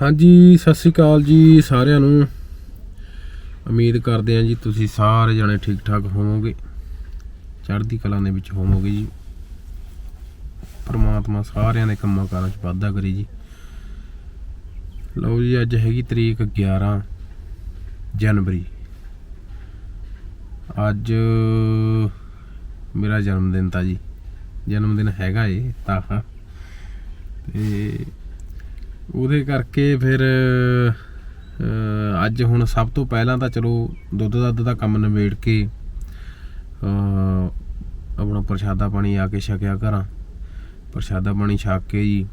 ਹਾਂਜੀ, ਸਤਿ ਸ੍ਰੀ ਅਕਾਲ ਜੀ ਸਾਰਿਆਂ ਨੂੰ। ਉਮੀਦ ਕਰਦੇ ਹਾਂ ਜੀ ਤੁਸੀਂ ਸਾਰੇ ਜਣੇ ਠੀਕ ਠਾਕ ਹੋਵੋਗੇ। ਚੜ੍ਹਦੀ ਕਲਾ ਦੇ ਵਿੱਚ ਹੋਵੋਗੇ ਜੀ। ਪਰਮਾਤਮਾ ਸਾਰਿਆਂ ਦੇ ਕੰਮਾਂ ਕਾਰਾਂ 'ਚ ਵਾਧਾ ਕਰੇ ਜੀ। ਲਓ ਜੀ, ਅੱਜ ਹੈਗੀ ਤਰੀਕ 11 ਜਨਵਰੀ। ਅੱਜ ਮੇਰਾ ਜਨਮ ਦਿਨ ਤਾਂ ਜੀ। ਜਨਮ ਦਿਨ ਹੈਗਾ ਏ ਤਾਂ। ਤੇ ਉਹਦੇ ਕਰਕੇ ਫਿਰ ਅੱਜ ਹੁਣ ਸਭ ਤੋਂ ਪਹਿਲਾਂ ਤਾਂ ਚਲੋ ਦੁੱਧ ਦੱਧ ਦਾ ਕੰਮ ਨਿਬੇੜ ਕੇ ਆਪਣਾ ਪ੍ਰਸ਼ਾਦਾ ਪਾਣੀ ਆ ਕੇ ਛਕਿਆ ਘਰਾਂ। ਪ੍ਰਸ਼ਾਦਾ ਪਾਣੀ ਛਕ ਕੇ ਜੀ,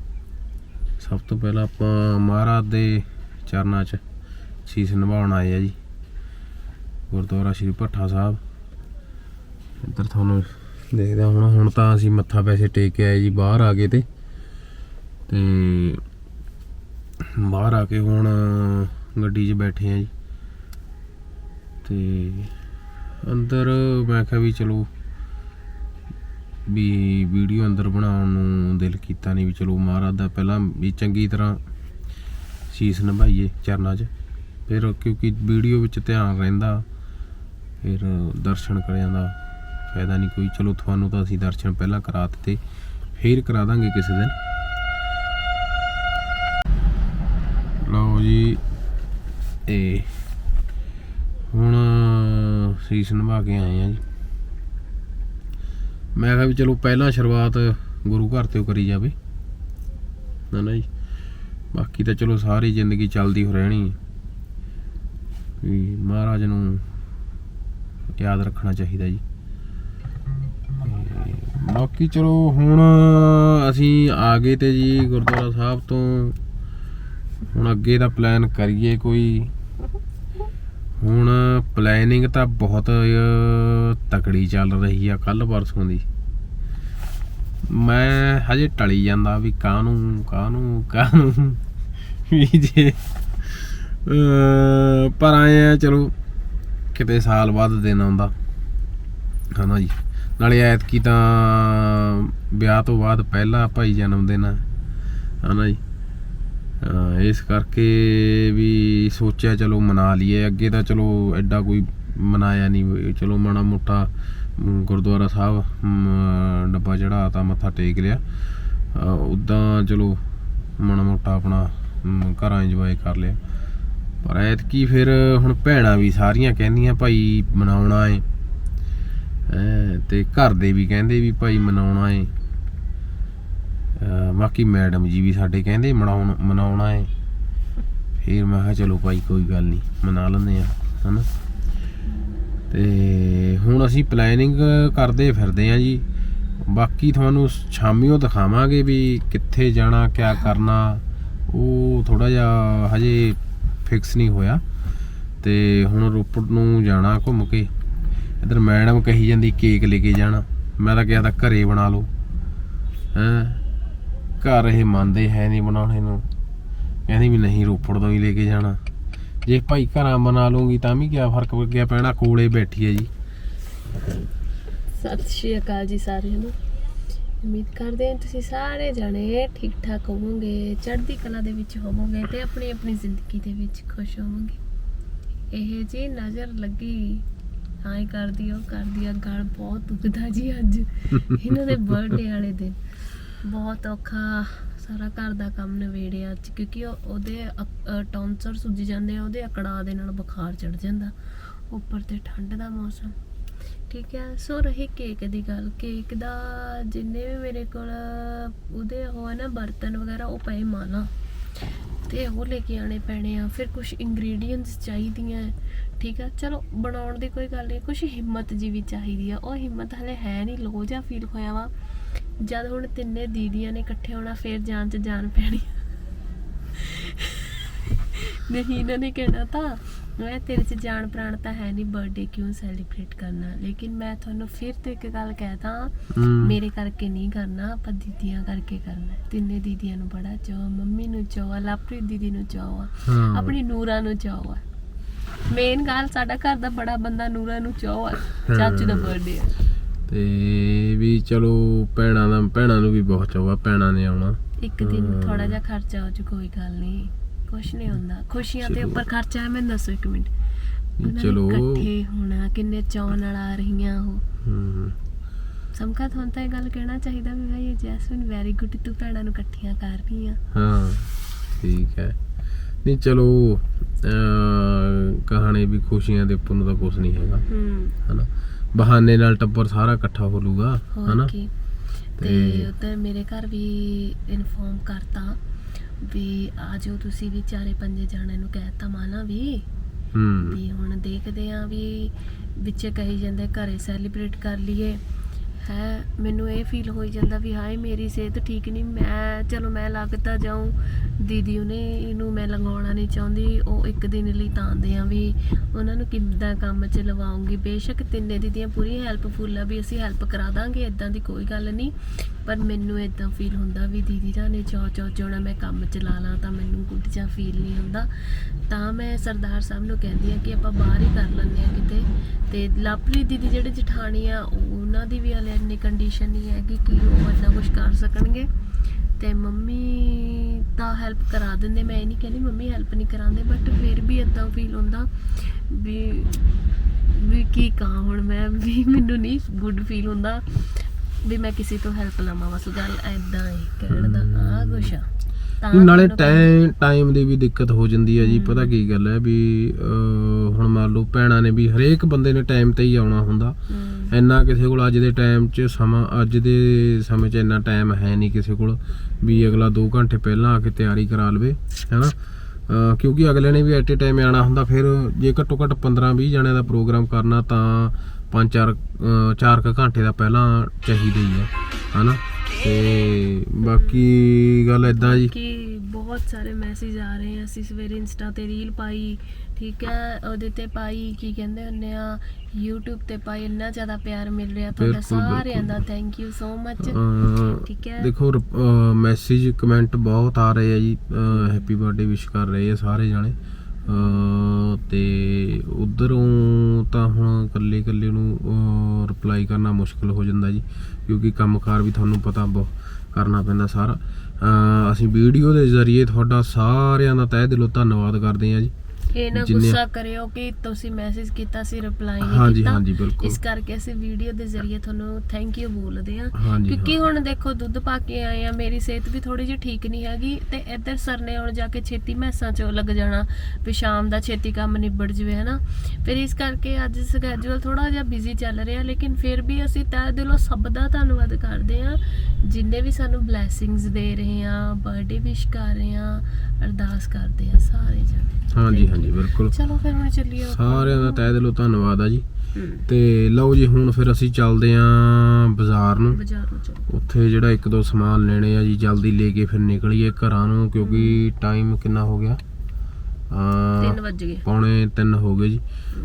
ਸਭ ਤੋਂ ਪਹਿਲਾਂ ਆਪਾਂ ਮਹਾਰਾਜ ਦੇ ਚਰਨਾਂ 'ਚ ਸੀਸ ਨਿਭਾਉਣ ਆਏ ਆ ਜੀ। ਗੁਰਦੁਆਰਾ ਸ਼੍ਰੀ ਭੱਠਾ ਸਾਹਿਬ। ਇੱਧਰ ਤੁਹਾਨੂੰ ਦੇਖਦਾ ਹੁਣ ਹੁਣ ਤਾਂ ਅਸੀਂ ਮੱਥਾ ਵੈਸੇ ਟੇਕ ਕੇ ਆਏ ਜੀ, ਬਾਹਰ ਆ ਗਏ ਤੇ। ਤੇ ਬਾਹਰ ਆ ਕੇ ਹੁਣ ਗੱਡੀ 'ਚ ਬੈਠੇ ਆ ਜੀ। ਤੇ ਅੰਦਰ ਮੈਂ ਕਿਹਾ ਵੀ ਚਲੋ ਵੀ ਵੀਡੀਓ ਅੰਦਰ ਬਣਾਉਣ ਨੂੰ ਦਿਲ ਕੀਤਾ ਨਹੀਂ ਵੀ ਚਲੋ ਮਹਾਰਾਜ ਦਾ ਪਹਿਲਾਂ ਵੀ ਚੰਗੀ ਤਰ੍ਹਾਂ ਸੀਸ ਨਿਭਾਈਏ ਚਰਨਾਂ 'ਚ। ਫਿਰ ਕਿਉਂਕਿ ਵੀਡੀਓ ਵਿੱਚ ਧਿਆਨ ਰਹਿੰਦਾ, ਫਿਰ ਦਰਸ਼ਨ ਕਰਿਆਂ ਦਾ ਫਾਇਦਾ ਨਹੀਂ ਕੋਈ। ਚਲੋ ਤੁਹਾਨੂੰ ਤਾਂ ਅਸੀਂ ਦਰਸ਼ਨ ਪਹਿਲਾਂ ਕਰਾ ਦਿੱਤੇ, ਫੇਰ ਕਰਾ ਦਾਂਗੇ ਕਿਸੇ ਦਿਨ। ਲਓ ਜੀ ਇਹ ਹੁਣ ਸੀਸ ਨਿਭਾ ਕੇ ਆਏ ਆ ਜੀ। ਮੈਂ ਕਿਹਾ ਵੀ ਚਲੋ ਪਹਿਲਾਂ ਸ਼ੁਰੂਆਤ ਗੁਰੂ ਘਰ ਤੋਂ ਕਰੀ ਜਾਵੇ। ਨਾ ਨਾ ਜੀ, ਬਾਕੀ ਤਾਂ ਚਲੋ ਸਾਰੀ ਜ਼ਿੰਦਗੀ ਚੱਲਦੀ ਹੋ ਰਹਿਣੀ ਵੀ ਮਹਾਰਾਜ ਨੂੰ ਯਾਦ ਰੱਖਣਾ ਚਾਹੀਦਾ ਜੀ। ਬਾਕੀ ਚਲੋ ਹੁਣ ਅਸੀਂ ਆ ਗਏ ਤੇ ਜੀ ਗੁਰਦੁਆਰਾ ਸਾਹਿਬ ਤੋਂ ਹੁਣ ਅੱਗੇ ਦਾ ਪਲਾਨ ਕਰੀਏ ਕੋਈ। ਹੁਣ ਪਲੈਨਿੰਗ ਤਾਂ ਬਹੁਤ ਤਕੜੀ ਚੱਲ ਰਹੀ ਆ ਕੱਲ ਪਰਸੋਂ ਦੀ। ਮੈਂ ਹਜੇ ਟਲੀ ਜਾਂਦਾ ਵੀ ਕਾਹਨੂੰ ਕਾਹਨੂੰ ਕਾਹਨੂੰ। ਵੀ ਜੇ ਪਰ ਆਏ ਆ ਚਲੋ, ਕਿਤੇ ਸਾਲ ਬਾਅਦ ਦਿਨ ਆਉਂਦਾ। ਹਨਾ ਜੀ? ਨਾਲੇ ਐਤਕੀ ਤਾਂ ਵਿਆਹ ਤੋਂ ਬਾਅਦ ਪਹਿਲਾ ਭਾਈ ਜਨਮ ਦਿਨ ਆ। ਹਨਾ ਜੀ? ਇਸ ਕਰਕੇ ਵੀ ਸੋਚਿਆ ਚਲੋ ਮਨਾ ਲਈਏ। ਅੱਗੇ ਤਾਂ ਚਲੋ ਐਡਾ ਕੋਈ ਮਨਾਇਆ ਨਹੀਂ। ਚਲੋ ਮਾੜਾ ਮੋਟਾ ਗੁਰਦੁਆਰਾ ਸਾਹਿਬ ਡੱਬਾ ਡੱਬਾ ਚੜਾਤਾ ਮੱਥਾ ਟੇਕ ਲਿਆ। ਉਦਾਂ ਚਲੋ ਮਾੜਾ ਮੋਟਾ ਆਪਣਾ ਘਰਾਂ ਇੰਜੋਏ ਕਰ ਲਿਆ। ਪਰ ਐਤਕੀ ਫਿਰ ਹੁਣ ਭੈਣਾਂ ਵੀ ਸਾਰੀਆਂ ਕਹਿੰਦੀਆਂ ਭਾਈ ਮਨਾਉਣਾ ਏ। ਹੈਂ, ਤੇ ਘਰ ਦੇ ਵੀ ਕਹਿੰਦੇ ਵੀ ਭਾਈ ਮਨਾਉਣਾ ਏ। ਬਾਕੀ ਮੈਡਮ ਜੀ ਵੀ ਸਾਡੇ ਕਹਿੰਦੇ ਮਨਾਉਣ ਮਨਾਉਣਾ ਹੈ। ਫਿਰ ਮੈਂ ਕਿਹਾ ਚਲੋ ਭਾਈ ਕੋਈ ਗੱਲ ਨਹੀਂ, ਮਨਾ ਲੈਂਦੇ ਆ ਹਨਾ? ਤੇ ਹੁਣ ਅਸੀਂ ਪਲੈਨਿੰਗ ਕਰਦੇ ਫਿਰਦੇ ਆ ਜੀ। ਬਾਕੀ ਤੁਹਾਨੂੰ ਸ਼ਾਮੀਓ ਦਿਖਾਵਾਂਗੇ ਵੀ ਕਿੱਥੇ ਜਾਣਾ, ਕਿਆ ਕਰਨਾ। ਉਹ ਥੋੜਾ ਜਿਹਾ ਹਜੇ ਫਿਕਸ ਨਹੀਂ ਹੋਇਆ। ਤੇ ਹੁਣ ਰੋਪੜ ਨੂੰ ਜਾਣਾ ਘੁੰਮ ਕੇ। ਇਧਰ ਮੈਡਮ ਕਹੀ ਜਾਂਦੀ, ਕੇਕ ਲੈ ਕੇ ਜਾਣਾ। ਮੈਂ ਤਾਂ ਕਿਹਾ ਤਾਂ ਘਰੇ ਬਣਾ ਲਓ। ਹੈਂ? ਘਰ ਇਹ ਮੰਨਦੇ ਹੈ ਨਹੀਂ ਬਣਾਉਣੇ ਨੂੰ ਕਹਿੰਦੀ ਵੀ ਨਹੀਂ ਰੋਪੜ ਤੋਂ ਹੀ ਲੈ ਕੇ ਜਾਣਾ। ਜੇ ਭਾਈ ਘਰਾਂ ਬਣਾ ਲੂੰਗੀ ਤਾਂ ਵੀ ਕਿਆ ਫ਼ਰਕ ਪਿਆ ਪੈਣਾ ਕੋਲੇ ਬੈਠੀ ਹੈ ਜੀ। ਸਤਿ ਸ਼੍ਰੀ ਅਕਾਲ ਜੀ ਸਾਰਿਆਂ ਨੂੰ। ਉਮੀਦ ਕਰਦੇ ਹਾਂ ਤੁਸੀਂ ਸਾਰੇ ਜਣੇ ਠੀਕ ਠਾਕ ਹੋਵੋਗੇ ਚੜ੍ਹਦੀ ਕਲਾ ਦੇ ਵਿੱਚ ਹੋਵੋਗੇ ਤੇ ਆਪਣੀ ਆਪਣੀ ਜ਼ਿੰਦਗੀ ਦੇ ਵਿੱਚ ਖੁਸ਼ ਹੋਵੋਗੇ। ਇਹ ਜੀ ਨਜ਼ਰ ਲੱਗੀ ਆਈ ਕਰਦੀ ਉਹ ਕਰਦੀ ਆ ਗਲ ਬਹੁਤ ਦੁਖਦਾ ਜੀ ਅੱਜ। ਇਹਨਾਂ ਦੇ ਬਰਥਡੇ ਵਾਲੇ ਦਿਨ। ਬਹੁਤ ਔਖਾ ਸਾਰਾ ਘਰ ਦਾ ਕੰਮ ਨਵੇੜਿਆ ਅੱਜ, ਕਿਉਂਕਿ ਉਹ- ਉਹਦੇ ਟੌਂਸਰ ਸੁੱਜ ਜਾਂਦੇ ਆ, ਉਹਦੇ ਅਕੜਾ ਦੇ ਨਾਲ ਬੁਖਾਰ ਚੜ ਜਾਂਦਾ। ਉੱਪਰ ਤੇ ਠੰਡ ਦਾ ਮੌਸਮ। ਠੀਕ ਹੈ, ਸੋ ਰਹੀ ਕੇਕ ਦੀ ਗੱਲ। ਕੇਕ ਦਾ ਜਿੰਨੇ ਵੀ ਮੇਰੇ ਕੋਲ ਉਹਦੇ ਉਹ ਹੈ ਨਾ, ਬਰਤਨ ਵਗੈਰਾ, ਉਹ ਪਏ ਮਾਲਾ। ਤੇ ਉਹ ਲੈ ਕੇ ਆਣੇ ਪੈਣੇ ਆ। ਫਿਰ ਕੁਝ ਇੰਗਰੀਡੀਅੰਟਸ ਚਾਹੀਦੀਆਂ। ਠੀਕ ਹੈ ਚਲੋ, ਬਣਾਉਣ ਦੀ ਕੋਈ ਗੱਲ ਨਹੀਂ। ਕੁਝ ਹਿੰਮਤ ਜੀ ਵੀ ਚਾਹੀਦੀ ਆ। ਉਹ ਹਿੰਮਤ ਹਲੇ ਹੈ ਨਹੀਂ, ਲੋ ਜਿਹਾ ਫੀਲ ਹੋਇਆ ਵਾ। ਜਦ ਹੁਣ ਤਿੰਨੇ ਦੀਦੀਆਂ ਨੇ ਇਕੱਠੇ ਹੋਣਾ ਫਿਰ ਜਾਨ ਚ ਜਾਨ ਪੈਣੀ ਨਹੀਂ ਇਹਨਾਂ ਨੇ ਕਹਿਣਾ ਤਾਂ ਮੈਂ ਤੇਰੇ ਚ ਜਾਨ ਪ੍ਰਾਣ ਤਾਂ ਹੈ ਨਹੀਂ ਬਰਥਡੇ ਕਿਉਂ ਸੈਲੀਬ੍ਰੇਟ ਕਰਨਾ ਲੇਕਿਨ ਮੈਂ ਤੁਹਾਨੂੰ ਫਿਰ ਤੋਂ ਇੱਕ ਗੱਲ ਕਹਿਦਾ। ਮੇਰੇ ਕਰਕੇ ਨਹੀਂ ਕਰਨਾ ਆਪਾਂ ਦੀਦੀਆਂ ਕਰਕੇ ਕਰਨਾ। ਤਿੰਨੇ ਦੀਦੀਆਂ ਨੂੰ ਬੜਾ ਚਾਅ ਮੰਮੀ ਨੂੰ ਚਾਅ ਆ, ਲਵਪ੍ਰੀਤ ਦੀਦੀ ਨੂੰ ਚਾਅ ਆ ਹਾਂ। ਆਪਣੀ ਨੂਰਾ ਨੂੰ ਆ ਮੇਨ ਗੱਲ ਸਾਡਾ ਘਰ ਦਾ ਬੜਾ ਬੰਦਾ ਨੂਰਾ ਨੂੰ ਆ ਚਾਚੂ ਦਾ ਬਰਥਡੇ ਆ ਤੇ ਵੀ ਚਲੋ ਭੈਣਾਂ ਦਾ ਭੈਣਾਂ ਨੂੰ ਵੀ ਬਹੁਤ ਚਾਹ ਭੈਣਾਂ ਨੇ ਆਉਣਾ। ਇੱਕ ਦਿਨ। ਥੋੜਾ ਜਿਹਾ ਖਰਚਾ ਹੋ ਜੂ ਕੋਈ ਗੱਲ ਨਹੀਂ। ਕੁਛ ਨਹੀਂ ਹੁੰਦਾ। ਖੁਸ਼ੀਆਂ ਦੇ ਉੱਪਰ ਖਰਚਾ ਹੈ ਮੈਨੂੰ ਦੱਸੋ ਇੱਕ ਮਿੰਟ। ਉਹਨਾਂ ਨੇ ਚਲੋ। ਇਕੱਠੇ ਹੋਣਾ ਕਿੰਨੇ ਚਾਅ ਨਾਲ ਆ ਰਹੀਆਂ ਉਹ। ਹੂੰ। ਸਮਕਾ ਤੁਹਾਨੂੰ ਤਾਂ ਇਹ ਗੱਲ ਕਹਿਣਾ ਚਾਹੀਦਾ ਵੀ ਭਾਈ ਜੈਸਮਿਨ ਵੈਰੀ ਗੁੱਡ ਤੂੰ ਭੈਣਾਂ ਨੂੰ ਇਕੱਠੀਆਂ ਕਰ ਰਹੀ ਆ। ਹਾਂ ਠੀਕ ਹੈ। ਨਹੀਂ ਚਲੋ ਅਹ, ਕਹਾਣੀ ਵੀ ਖੁਸ਼ੀਆਂ ਦੇ ਉੱਪਰ ਨੂੰ ਤਾਂ ਕੁਝ ਨਹੀਂ ਹੈਗਾ। ਹੂੰ। ਹਨਾ। ਬਹਾਨੇ ਨਾਲ ਟੱਬਰ ਸਾਰਾ ਇਕੱਠਾ ਹੋ ਲੂਗਾ ਹਨਾ? ਤੇ ਉਧਰ ਮੇਰੇ ਘਰ ਵੀ ਇਨਫੋਰਮ ਕਰਤਾ ਵੀ ਆ ਜਾਓ ਤੁਸੀਂ ਵੀ ਚਾਰੇ ਪੰਜੇ ਜਾਣਿਆਂ ਨੂੰ ਕਹਿਤਾ ਮਾਨਾ ਵੀ। ਹੂੰ। ਵੀ ਹੁਣ ਦੇਖਦੇ ਆ ਵੀ ਵਿੱਚ ਕਹੀ ਜਾਂਦੇ ਘਰੇ ਸੈਲੀਬ੍ਰੇਟ ਕਰ ਲਈਏ। ਹੈ, ਮੈਨੂੰ ਇਹ ਫੀਲ ਹੋਈ ਜਾਂਦਾ ਵੀ ਹਾਏ, ਮੇਰੀ ਸਿਹਤ ਠੀਕ ਨਹੀਂ, ਮੈਂ, ਚਲੋ ਮੈਂ ਲੱਗਦਾ ਜਾਉਂ ਦੀਦੀ ਉਹਨੇ ਇਹਨੂੰ ਮੈਂ ਲੰਗਾਉਣਾ ਨਹੀਂ ਚਾਹੁੰਦੀ, ਉਹ ਇੱਕ ਦਿਨ ਲਈ ਤਾਂਦੇ ਆ ਵੀ ਉਹਨਾਂ ਨੂੰ ਕਿੱਦਾਂ ਕੰਮ 'ਚ ਲਵਾਉਂਗੀ। ਬੇਸ਼ੱਕ ਤਿੰਨੇ ਦੀਦੀਆਂ ਪੂਰੀ ਹੈਲਪਫੁਲ ਆ, ਵੀ ਅਸੀਂ ਹੈਲਪ ਕਰਾ ਦਾਂਗੇ ਇਦਾਂ ਦੀ ਕੋਈ ਗੱਲ ਨਹੀਂ। ਪਰ ਮੈਨੂੰ ਇਦਾਂ ਫੀਲ ਹੁੰਦਾ ਵੀ ਦੀਦੀ ਦਾ ਨੇ ਚੌ ਚੌ ਚੋਣਾ ਮੈਂ ਕੰਮ ਚਲਾ ਲਾ ਲਾਂ ਤਾਂ ਮੈਨੂੰ ਗੁੱਡ ਜਿਹਾ ਫੀਲ ਨਹੀਂ ਹੁੰਦਾ। ਤਾਂ ਮੈਂ ਸਰਦਾਰ ਸਾਹਿਬ ਨੂੰ ਕਹਿੰਦੀ ਆ ਕਿ ਆਪਾਂ ਬਾਹਰ ਹੀ ਕਰ ਲੈਂਦੇ ਆ ਕਿਤੇ। ਤੇ ਲਾਪਰੀ ਦੀਦੀ ਜਿਹੜੇ ਜਠਾਣੀ ਆ ਉਹ- ਉਹਨਾਂ ਦੀ ਵੀ ਹਲੇ ਇੰਨੀ ਕੰਡੀਸ਼ਨ ਨਹੀਂ ਹੈਗੀ ਕਿ ਉਹ ਇੰਨਾ ਕੁਝ ਕਰ ਸਕਣਗੇ। ਤੇ ਮੰਮੀ ਤਾਂ ਹੈਲਪ ਕਰਾ ਦਿੰਦੇ। ਮੈਂ ਇਹ ਨਹੀਂ ਕਹਿੰਦੀ ਮੰਮੀ ਹੈਲਪ ਨਹੀਂ ਕਰਾਉਂਦੇ ਬਟ ਫਿਰ ਵੀ ਇਦਾਂ ਫੀਲ ਹੁੰਦਾ ਵੀ ਵੀ ਕੀ ਕਹਾਂ ਹੁਣ ਮੈਂ, ਵੀ ਮੈਨੂੰ ਨਹੀਂ ਗੁੱਡ ਫੀਲ ਹੁੰਦਾ। ਵੀ ਮੈਂ ਕਿਸੇ ਤੋਂ ਹੈਲਪ ਲਵਾਂ ਬਸ ਗੱਲ ਐਦਾਂ ਹੀ ਕਹਿਣ ਦਾ ਆ ਕੁਛ ਆ। ਤਾਂ ਨਾਲੇ ਮੈਨੂੰ ਟਾਈਮ ਟਾਈਮ ਦੀ ਵੀ ਦਿੱਕਤ ਹੋ ਜਾਂਦੀ ਹੈ ਜੀ। ਪਤਾ ਕੀ ਗੱਲ ਹੈ ਵੀ ਅਹ, ਹੁਣ ਮੰਨ ਲਓ ਭੈਣਾਂ ਨੇ ਵੀ ਹਰੇਕ ਬੰਦੇ ਨੇ ਟਾਈਮ ਤੇ ਹੀ ਆਉਣਾ ਹੁੰਦਾ। ਹਮ, ਇੰਨਾ ਕਿਸੇ ਕੋਲ ਅੱਜ ਦੇ ਟਾਈਮ 'ਚ ਸਮਾਂ ਅੱਜ ਦੇ ਸਮੇਂ 'ਚ ਇੰਨਾ ਟਾਈਮ ਹੈ ਨਹੀਂ ਕਿਸੇ ਕੋਲ ਵੀ ਅਗਲਾ 2 ਘੰਟੇ ਪਹਿਲਾਂ ਆ ਕੇ ਤਿਆਰੀ ਕਰਾ ਲਵੇ ਹੈਨਾ? ਅਹ ਕਿਉਂਕਿ ਅਗਲੇ ਨੇ ਵੀ ਐਟ ਏ ਟਾਈਮ ਆਣਾ ਹੁੰਦਾ ਫਿਰ ਜੇ ਘੱਟੋ ਘੱਟ 15 20 ਜਣਿਆਂ ਦਾ ਪ੍ਰੋਗਰਾਮ ਕਰਨਾ ਤਾਂ 5-4 4 ਘੰਟੇ ਦਾ ਪਹਿਲਾਂ ਚਾਹੀਦਾ ਹੀ ਹੈ ਹਨਾ? ਤੇ ਬਾਕੀ ਗੱਲ ਇਦਾਂ ਜੀ। ਕਿ ਬਹੁਤ ਸਾਰੇ ਮੈਸੇਜ ਆ ਰਹੇ ਆ। ਅਸੀਂ ਸਵੇਰੇ ਇੰਸਟਾ ਤੇ ਰੀਲ ਪਾਈ ਠੀਕ ਹੈ ਉਹਦੇ ਤੇ ਪਾਈ ਕੀ ਕਹਿੰਦੇ ਹੁੰਦੇ ਆ? YouTube ਤੇ ਪਾਈ ਇੰਨਾ ਜ਼ਿਆਦਾ ਪਿਆਰ ਮਿਲ ਰਿਹਾ ਤੁਹਾਡਾ ਸਾਰਿਆਂ ਦਾ। ਥੈਂਕ ਯੂ ਸੋ ਮਚ ਠੀਕ ਹੈ ਦੇਖੋ ਮੈਸੇਜ ਕਮੈਂਟ ਬਹੁਤ ਆ ਰਹੇ ਆ ਜੀ। ਹੈਪੀ ਬਰਥਡੇ ਵਿਸ਼ ਕਰ ਰਹੇ ਆ ਸਾਰੇ ਜਾਣੇ। ਤੇ ਉਧਰੋਂ ਤਾਂ ਹੁਣ ਇਕੱਲੇ ਇਕੱਲੇ ਨੂੰ ਰਿਪਲਾਈ ਕਰਨਾ ਮੁਸ਼ਕਲ ਹੋ ਜਾਂਦਾ ਜੀ, ਕਿਉਂਕਿ ਕੰਮਕਾਰ ਵੀ ਤੁਹਾਨੂੰ ਪਤਾ ਬਹੁਤ ਕਰਨਾ ਪੈਂਦਾ ਸਾਰਾ। ਅਸੀਂ ਵੀਡੀਓ ਦੇ ਜ਼ਰੀਏ ਤੁਹਾਡਾ ਸਾਰਿਆਂ ਦਾ ਤਹਿ ਦਿਲੋਂ ਧੰਨਵਾਦ ਕਰਦੇ ਹਾਂ ਜੀ। ਇਹ ਨਾ ਜਿੰਨੇ- ਗੁੱਸਾ ਕਰਿਓ ਕਿ ਤੁਸੀਂ ਮੈਸੇਜ ਕੀਤਾ ਸੀ ਰਿਪਲਾਈ ਨਹੀਂ ਹਾਂਜੀ ਕੀਤਾ। ਹਾਂਜੀ ਬਿਲਕੁਲ। ਇਸ ਕਰਕੇ ਅਸੀਂ ਵੀਡੀਓ ਦੇ ਜ਼ਰੀਏ ਤੁਹਾਨੂੰ ਥੈਂਕ ਯੂ ਬੋਲਦੇ ਆ ਹਾਂਜੀ ਕਿਉਂਕਿ ਹਾਂ। ਹੁਣ ਦੇਖੋ ਦੁੱਧ ਪਾ ਕੇ ਆਏ ਆ ਮੇਰੀ ਸਿਹਤ ਵੀ ਥੋੜੀ ਜਿਹੀ ਠੀਕ ਨਹੀਂ ਹੈਗੀ ਤੇ ਇੱਧਰ ਸਰ ਨੇ ਹੁਣ ਜਾ ਕੇ ਛੇਤੀ ਮੈਸਾਂ ਚ ਲੱਗ ਜਾਣਾ ਵੀ ਸ਼ਾਮ ਦਾ ਛੇਤੀ ਕੰਮ ਨਿਬੜ ਜਵੇ ਹਨਾ। ਫਿਰ ਇਸ ਕਰਕੇ ਅੱਜ ਸਕੇਜੂਲ ਥੋੜਾ ਜਿਹਾ ਬਿਜ਼ੀ ਚੱਲ ਰਿਹਾ ਲੇਕਿਨ ਫਿਰ ਵੀ ਅਸੀਂ ਤਹਿ ਦਿਲੋਂ ਸਭ ਦਾ ਧੰਨਵਾਦ ਕਰਦੇ ਆ ਜਿੰਨੇ ਵੀ ਸਾਨੂੰ ਬਲੇਸਿੰਗਸ ਦੇ ਰਹੇ ਆ ਬਰਥਡੇ ਵਿਸ਼ ਕਰ ਰਹੇ ਆ ਅਰਦਾਸ ਕਰਦੇ ਆ ਸਾਰੇ ਜਣੇ। ਹਾਂਜੀ ਹਾਂਜੀ ਬਿਲਕੁਲ। ਚਲੋ ਫਿਰ ਹੁਣ ਚੱਲੀਏ। ਸਾਰਿਆਂ ਦਾ ਤਹਿ ਦਿਲੋਂ ਧੰਨਵਾਦ ਆ ਜੀ। ਤੇ ਲਓ ਜੀ ਹੁਣ ਫਿਰ ਅਸੀਂ ਚੱਲਦੇ ਆਂ ਬਾਜ਼ਾਰ ਨੂੰ। ਬਾਜ਼ਾਰੋਂ ਚਲੋ। ਉੱਥੇ ਜਿਹੜਾ ਇੱਕ ਦੋ ਸਮਾਨ ਲੈਣੇ ਆ ਜੀ ਜਲਦੀ ਲੈ ਕੇ ਫਿਰ ਨਿਕਲੀਏ ਘਰਾਂ ਨੂੰ ਕਿਉਂਕਿ ਟਾਈਮ ਕਿੰਨਾ ਹੋ ਗਿਆ? ਆ 3 ਵਜ ਗਏ। ਪੌਣੇ 3 ਹੋ ਗਏ ਜੀ।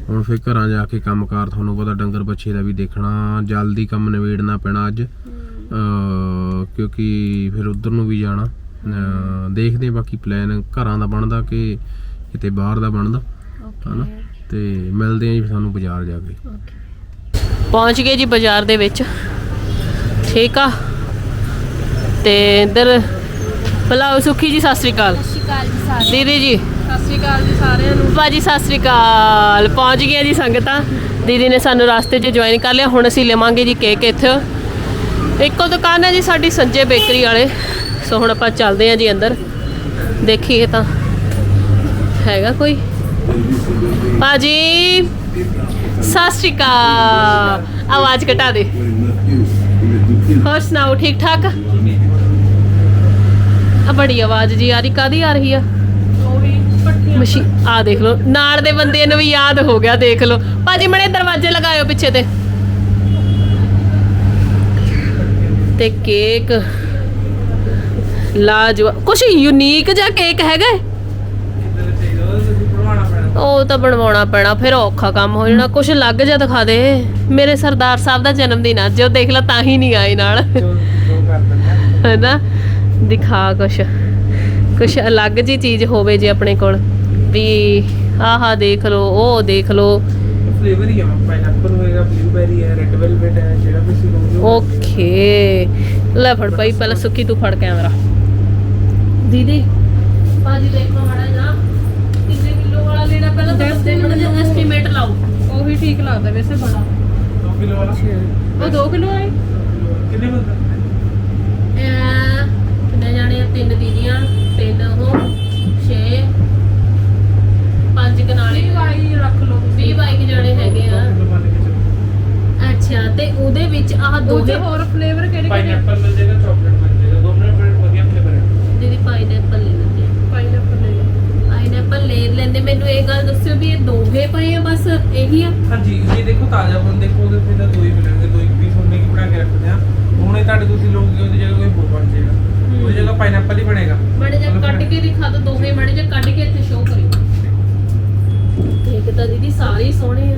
ਹੁਣ ਫਿਰ ਘਰਾਂ ਜਾ ਕੇ ਕੰਮਕਾਰ ਤੁਹਾਨੂੰ ਪਤਾ ਡੰਗਰ ਬੱਚੇ ਦਾ ਵੀ ਦੇਖਣਾ ਜਲਦੀ ਕੰਮ ਨਿਬੇੜਨਾ ਪੈਣਾ ਅੱਜ। ਕਿਉਂਕਿ ਫਿਰ ਉਧਰ ਨੂੰ ਵੀ ਜਾਣਾ। ਦੇਖਦੇ ਬਾਕੀ ਪਲਾਨ ਘਰਾਂ ਦਾ ਬਣਦਾ ਕਿ ਕਿਤੇ ਬਾਹਰ ਦਾ ਬਣਦਾ ਹਨਾ? ਤੇ ਮਿਲਦੇ ਆਂ ਜੀ ਸਾਨੂੰ ਬਾਜ਼ਾਰ ਜਾ ਕੇ। ਪਹੁੰਚ ਗਏ ਜੀ ਬਾਜ਼ਾਰ ਦੇ ਵਿੱਚ। ਠੀਕ ਆ। ਤੇ ਇੱਧਰ ਭਲਾਓ ਸੁਖੀ ਜੀ ਸਤਿ ਸ੍ਰੀ ਅਕਾਲ। ਸਤਿ ਸ਼੍ਰੀ ਅਕਾਲ ਜੀ ਸਾਰੇ ਦੀਦੀ ਜੀ। ਸਤਿ ਸ਼੍ਰੀ ਅਕਾਲ ਜੀ ਸਾਰਿਆਂ ਨੂੰ। ਭਾਜੀ ਸਤਿ ਸ੍ਰੀ ਅਕਾਲ। ਪਹੁੰਚ ਗਏ ਜੀ ਸੰਗਤਾਂ। ਦੀਦੀ ਨੇ ਸਾਨੂੰ ਰਾਸਤੇ 'ਚ ਜੁਆਇਨ ਕਰ ਲਿਆ। ਹੁਣ ਅਸੀਂ ਲਵਾਂਗੇ ਜੀ ਕੇਕ ਇੱਥੇ। ਇੱਕੋ ਦੁਕਾਨ ਹੈ ਜੀ ਸਾਡੀ ਸੰਜੇ ਬੇਕਰੀ ਵਾਲੇ। ਸੋ ਹੁਣ ਆਪਾਂ ਚੱਲਦੇ ਹਾਂ ਜੀ ਅੰਦਰ। ਦੇਖੀਏ ਤਾਂ। ਹੈਗਾ ਕੋਈ? ਭਾਜੀ, ਸਤਿ ਸ਼੍ਰੀ ਅਕਾਲ। ਆਵਾਜ਼ ਘਟਾ ਦੇ। ਹੋਰ ਸੁਣਾਓ, ਠੀਕ ਠਾਕ? ਆ ਬੜੀ ਆਵਾਜ਼ ਜੀ, ਆ ਰਹੀ ਕਾਦੀ ਆ ਰਹੀ ਆ? ਮਸ਼ੀਨ ਆ ਦੇਖ ਲਓ, ਨਾਲ ਦੇ ਬੰਦੇ ਨੂੰ ਵੀ ਯਾਦ ਹੋ ਗਿਆ, ਦੇਖ ਲਓ। ਭਾਜੀ, ਮੜੇ ਦਰਵਾਜ਼ੇ ਲਗਾਇਓ ਪਿੱਛੇ ਤੇ। ਤੇ ਕੇਕ, ਲਾਜਵਾ ਕੁਛ ਯੂਨੀਕ ਜਿਹਾ ਕੇਕ ਹੈਗਾ ਉਹ ਤਾਂ ਬਣਵਾਉਣਾ ਪੈਣਾ ਫਿਰ ਔਖਾ ਕੰਮ ਹੋ ਜਾਣਾ। ਕੁਛ ਅਲੱਗ ਜਿਹਾ ਦਿਖਾ ਦੇ। ਮੇਰੇ ਸਰਦਾਰ ਸਾਹਿਬ ਦਾ ਜਨਮ ਦਿਨ ਅੱਜ ਉਹ ਦੇਖ ਲੈ ਤਾਂ ਹੀ ਨਹੀਂ ਆਏ ਨਾਲ। ਹੈਨਾ? ਦਿਖਾ ਕੁਛ। ਕੁਛ ਅਲੱਗ ਜੀ ਚੀਜ਼ ਹੋਵੇ ਜੇ ਆਪਣੇ ਕੋਲ। ਵੀ ਆਹਾ ਦੇਖ ਲਓ ਉਹ ਦੇਖ ਲਓ। ਫਲੇਵਰ ਹੀ ਹੈ ਪਾਈਨਐਪਲ ਹੋਏਗਾ ਬਲੂਬੈਰੀ ਹੈ ਰੈੱਡ ਵੈਲਵਟ ਹੈ ਜਿਹੜਾ ਵੀ ਸੀ ਲਓਗੇ ਓਕੇ। ਲੈ ਫੜ ਪਈ ਪਹਿਲਾਂ ਸੁੱਕੀ ਤੂੰ ਫੜ ਕੈਮਰਾ। ਦੀਦੀ ਭਾਜੀ ਦੇਖੋ ਮੜਾ ਜਾ ਪਹਿਲਾਂ ਤਾਂ ਦੱਸਦੇ ਮੈਨੂੰ ਜੇ ਐਸਟੀਮੇਟ ਲਾਓ। ਉਹੀ ਠੀਕ ਲੱਗਦਾ ਵੈਸੇ ਬੜਾ। 2 ਕਿਲੋ ਵਾਲਾ? ਉਹ 2 ਕਿਲੋ ਆਏ ਕਿੰਨੇ ਬੰਦਾ? ਅਹ ਕਿੰਨੇ ਜਾਣੇ ਆ? ਤਿੰਨ ਦੀਦੀਆਂ ਤਿੰਨ ਉਹ 6 ਪੰਜ ਕਨਾਲੇ। ਆਈ ਰੱਖ ਲਓ 20 ਬਾਈਕ ਜਾਣੇ ਹੈਗੇ ਆ। ਅੱਛਾ ਤੇ ਉਹਦੇ ਵਿੱਚ ਆਹ ਉਹ ਦੋਵੇਂ ਚ ਹੋਰ ਫਲੇਵਰ ਕਿਹੜੇ ਕਿਹੜੇ ਪਾਈਨਐਪਲ ਮਿਲ ਜਾਏਗਾ। ਚਾਕਲੇਟ ਮਿਲ ਜਾਏਗਾ ਦੋਨੋਂ ਫਲੇਵਰ ਵਧੀਆ ਫਲੇਵਰ ਹੈ ਦੀਦੀ ਪਾਈਨਐਪਲ ਲੈ ਲੈਂਦੇ ਪਾਈਨਐਪਲ ਲੈ ਲਓ ਪਾਈਨਐਪਲ ਲੈ ਲੈਂਦੇ ਮੈਨੂੰ ਇਹ ਗੱਲ ਦੱਸਿਓ ਵੀ ਇਹ ਦੋਵੇਂ ਪਏ ਆ ਬਸ ਇਹੀ ਆ? ਹਾਂਜੀ ਇਹ ਦੇਖੋ ਤਾਜ਼ਾ ਬਣ ਦੇਖੋ ਉਹਦੇ ਫਿਰ ਤਾਂ ਦੋ ਹੀ ਮਿਲਣਗੇ ਦੋ ਇੱਕ ਪੀਸ ਹੁੰਦੇ ਕੀ ਬਣਾ ਕੇ ਰੱਖਦੇ ਆ। ਹੁਣ ਇਹ ਤੁਹਾਡੇ ਤੁਸੀਂ ਲੋਗੇ ਉਹਦੀ ਜਗ੍ਹਾ ਕੋਈ ਹੋਰ ਬਣ ਜਾਏਗਾ। ਉਹਦੀ ਜਗ੍ਹਾ ਪਾਈਨਐਪਲ ਹੀ ਬਣੇਗਾ। ਮੜੇ ਜਿਹਾ ਕੱਢ ਕੇ ਦਿਖਾ ਦੋ ਦੋਵੇਂ ਮੜੇ ਜਿਹਾ ਕੱਢ ਕੇ ਇੱਥੇ ਸ਼ੋਅ ਕਰਿਓ। ਇੱਕ ਤਾਂ ਦੀਦੀ ਸਾਰੇ ਹੀ ਸੋਹਣੇ ਆ।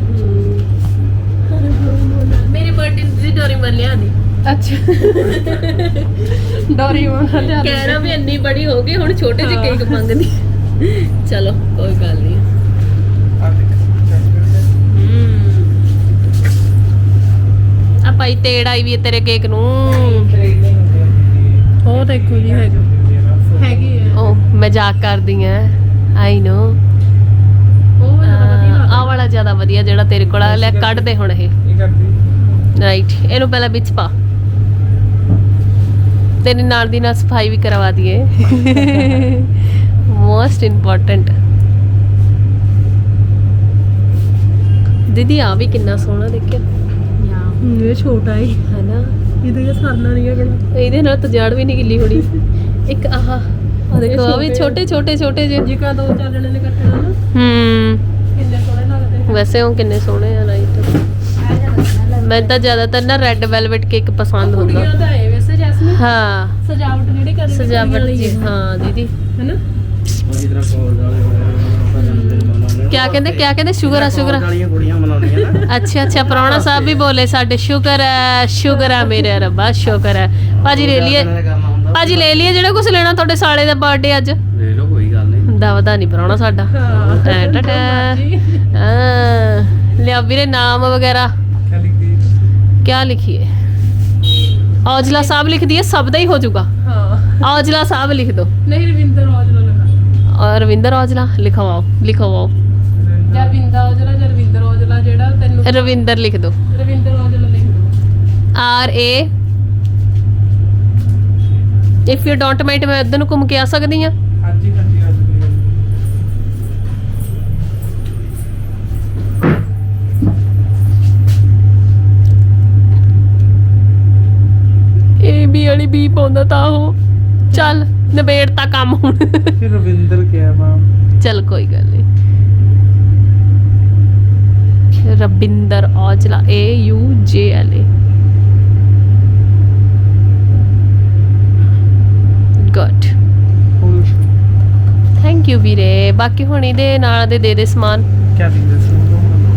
ਮੇਰੇ ਬਰਥਡੇ ਨੂੰ ਤੁਸੀਂ ਡੋਰੀਮਨ ਲਿਆਂਦੀ ਅੱਛਾ। ਡੋਰੀਮੋਨ ਲਿਆ ਦੇ। ਕਹਿ ਰਹਾ ਵੀ ਇੰਨੀ ਬੜੀ ਹੋ ਗਈ ਹੁਣ ਛੋਟੇ ਜਿਹੇ ਹਾਂ। ਕੇਕ ਮੰਗਦੀ। ਚਲੋ ਕੋਈ ਗੱਲ ਨਹੀਂ। ਆ ਦੇਖ ਚਾਕਲੇਟ ਆ ਭਾਈ ਤੇੜ ਆਈ ਵੀ ਹੈ ਤੇਰੇ ਕੇਕ ਨੂੰ। ਉਹ ਦੇਖੋ ਜੀ ਹੈਗਾ। ਹੈਗੀ ਹੈ। ਉਹ ਮਜ਼ਾਕ ਕਰਦੀ ਆ ਆਈ ਨੋ ਉਹ ਜ਼ਿਆਦਾ ਵਧੀਆ ਆ ਵਾਲਾ ਜ਼ਿਆਦਾ ਵਧੀਆ ਜਿਹੜਾ ਤੇਰੇ ਕੋਲ ਆ ਲੈ ਕੱਢ ਦੇ ਹੁਣ ਇਹ। ਇਹ ਕਰਦੀ। ਰਾਈਟ ਇਹਨੂੰ ਪਹਿਲਾਂ ਵਿੱਚ ਪਾ। ਤੇਰੇ ਨਾਲ ਦੀ ਨਾਲ ਸਫ਼ਾਈ ਵੀ ਕਰਵਾ ਦਈਏ। ਮੋਸਟ ਇੰਪੋਰਟੈਂਟ ਦੀਦੀ ਆ ਵੀ ਕਿੰਨਾ ਸੋਹਣਾ ਦੇਖਿਆ। ਇਹ ਛੋਟਾ ਹੀ। ਹੈਨਾ? ਇਹਦੇ ਦਾ ਸਰਨਾ ਨਹੀਂ ਹੈਗਾ। ਇਹਦੇ ਨਾਲ ਤਾਂ ਜੜ ਵੀ ਨਹੀਂ ਗਿੱਲੀ ਹੋਣੀ। ਇੱਕ ਆਹ ਆ ਦੇਖੋ ਆ ਵੀ ਛੋਟੇ ਛੋਟੇ ਛੋਟੇ ਜਿਹੇ। ਜਿਕਾ ਦੋ ਚਾਰ ਜਣੇ ਨੇ ਇਕੱਠੇ ਨਾ। ਹੂੰ ਕਿੰਨੇ ਸੋਹਣੇ ਲੱਗਦੇ। ਵੈਸੇ ਉਹ ਕਿੰਨੇ ਸੋਹਣੇ ਆ ਰਾਈਟ ਮੈਂ ਤਾਂ ਜ਼ਿਆਦਾਤਰ ਨਾ ਰੈੱਡ ਵੈਲਵਟ ਕੇਕ ਪਸੰਦ ਹੁੰਦਾ। ਹੈ ਹਾਂ। ਸਜਾਵਟ ਜਿਹੜੀ ਕਰਦੀ ਸਜਾਵਟ ਜੀ ਹਾਂ ਦੀਦੀ। ਹੈਨਾ? ਕਿਆ ਕਹਿੰਦੇ ਕਿਆ ਕਹਿੰਦੇ? ਸ਼ੂਗਰ ਆ ਸ਼ੂਗਰ ਵਾਲੀਆਂ ਕੁੜੀਆਂ ਮਨਾਉਣੀਆਂ ਨਾ ਅੱਛਾ ਅੱਛਾ ਪ੍ਰਾਣਾ ਸਾਹਿਬ ਵੀ ਬੋਲੇ ਸਾਡੇ ਸ਼ੁਕਰ ਹੈ ਸ਼ੁਕਰ ਹੈ ਮੇਰੇ ਰੱਬਾ ਸ਼ੁਕਰ ਹੈ ਭਾਜੀ ਲੈ ਲਈਏ। ਭਾਜੀ ਲੈ ਲਈਏ ਜਿਹੜਾ ਕੁਝ ਲੈਣਾ ਤੁਹਾਡੇ ਸਾਲੇ ਦਾ ਬਰਥਡੇ ਅੱਜ? ਲੈ ਲਓ ਕੋਈ ਗੱਲ ਨਹੀਂ। ਦਵਦਾ ਨਹੀਂ ਪ੍ਰਾਣਾ ਸਾਡਾ। ਟਾ ਟਾ ਹਾਂ। ਲਿਆ ਵੀਰੇ ਨਾਮ ਵਗੈਰਾ। ਕਿਆ ਲਿਖੀਏ? ਔਜਲਾ ਸਾਹਿਬ ਲਿਖ ਦਈਏ ਸਭ ਦਾ ਹੀ ਹੋ ਜਾਊਗਾ। ਹਾਂ। ਔਜਲਾ ਸਾਹਿਬ ਲਿਖ ਦੋ। ਨਹੀਂ ਰਵਿੰਦਰ ਔਜਲਾ ਰਵਿੰਦਰ ਔਜਲਾ ਲਿਖਵਾਓ ਲਿਖਵਾਓ। ਜਾਂ ਬਿੰਦਾ ਰਵਿੰਦਰ ਲਿਖ ਦਿਓ R A. If you don't mind ਮੈਂ ਉਧਰ ਨੂੰ ਘੁੰਮ ਕੇ ਆ ਸਕਦੀ ਆ ਹਾਂਜੀ ਹਾਂਜੀ ਆ ਸਕਦੀ ਬੀ ਵਾਲੀ ਬੀ ਪਾਉਂਦਾ ਤਾਂ ਉਹ। ਚੱਲ। ਨਿਬੇੜ ਤਾਂ ਕੰਮ ਹੁਣ। ਫਿਰ ਰਵਿੰਦਰ ਕਿਹਾ ਮੈਮ ਚੱਲ ਕੋਈ ਗੱਲ ਨਹੀਂ Rabinder Aujla A U J L A good thank you ਵੀਰੇ। ਬਾਕੀ ਹੁਣ ਇਹਦੇ ਨਾਲ ਦੇ ਦੇ ਦੇ ਸਮਾਨ। ਕਿਆ ਦਿੰਦੇ ਸੀ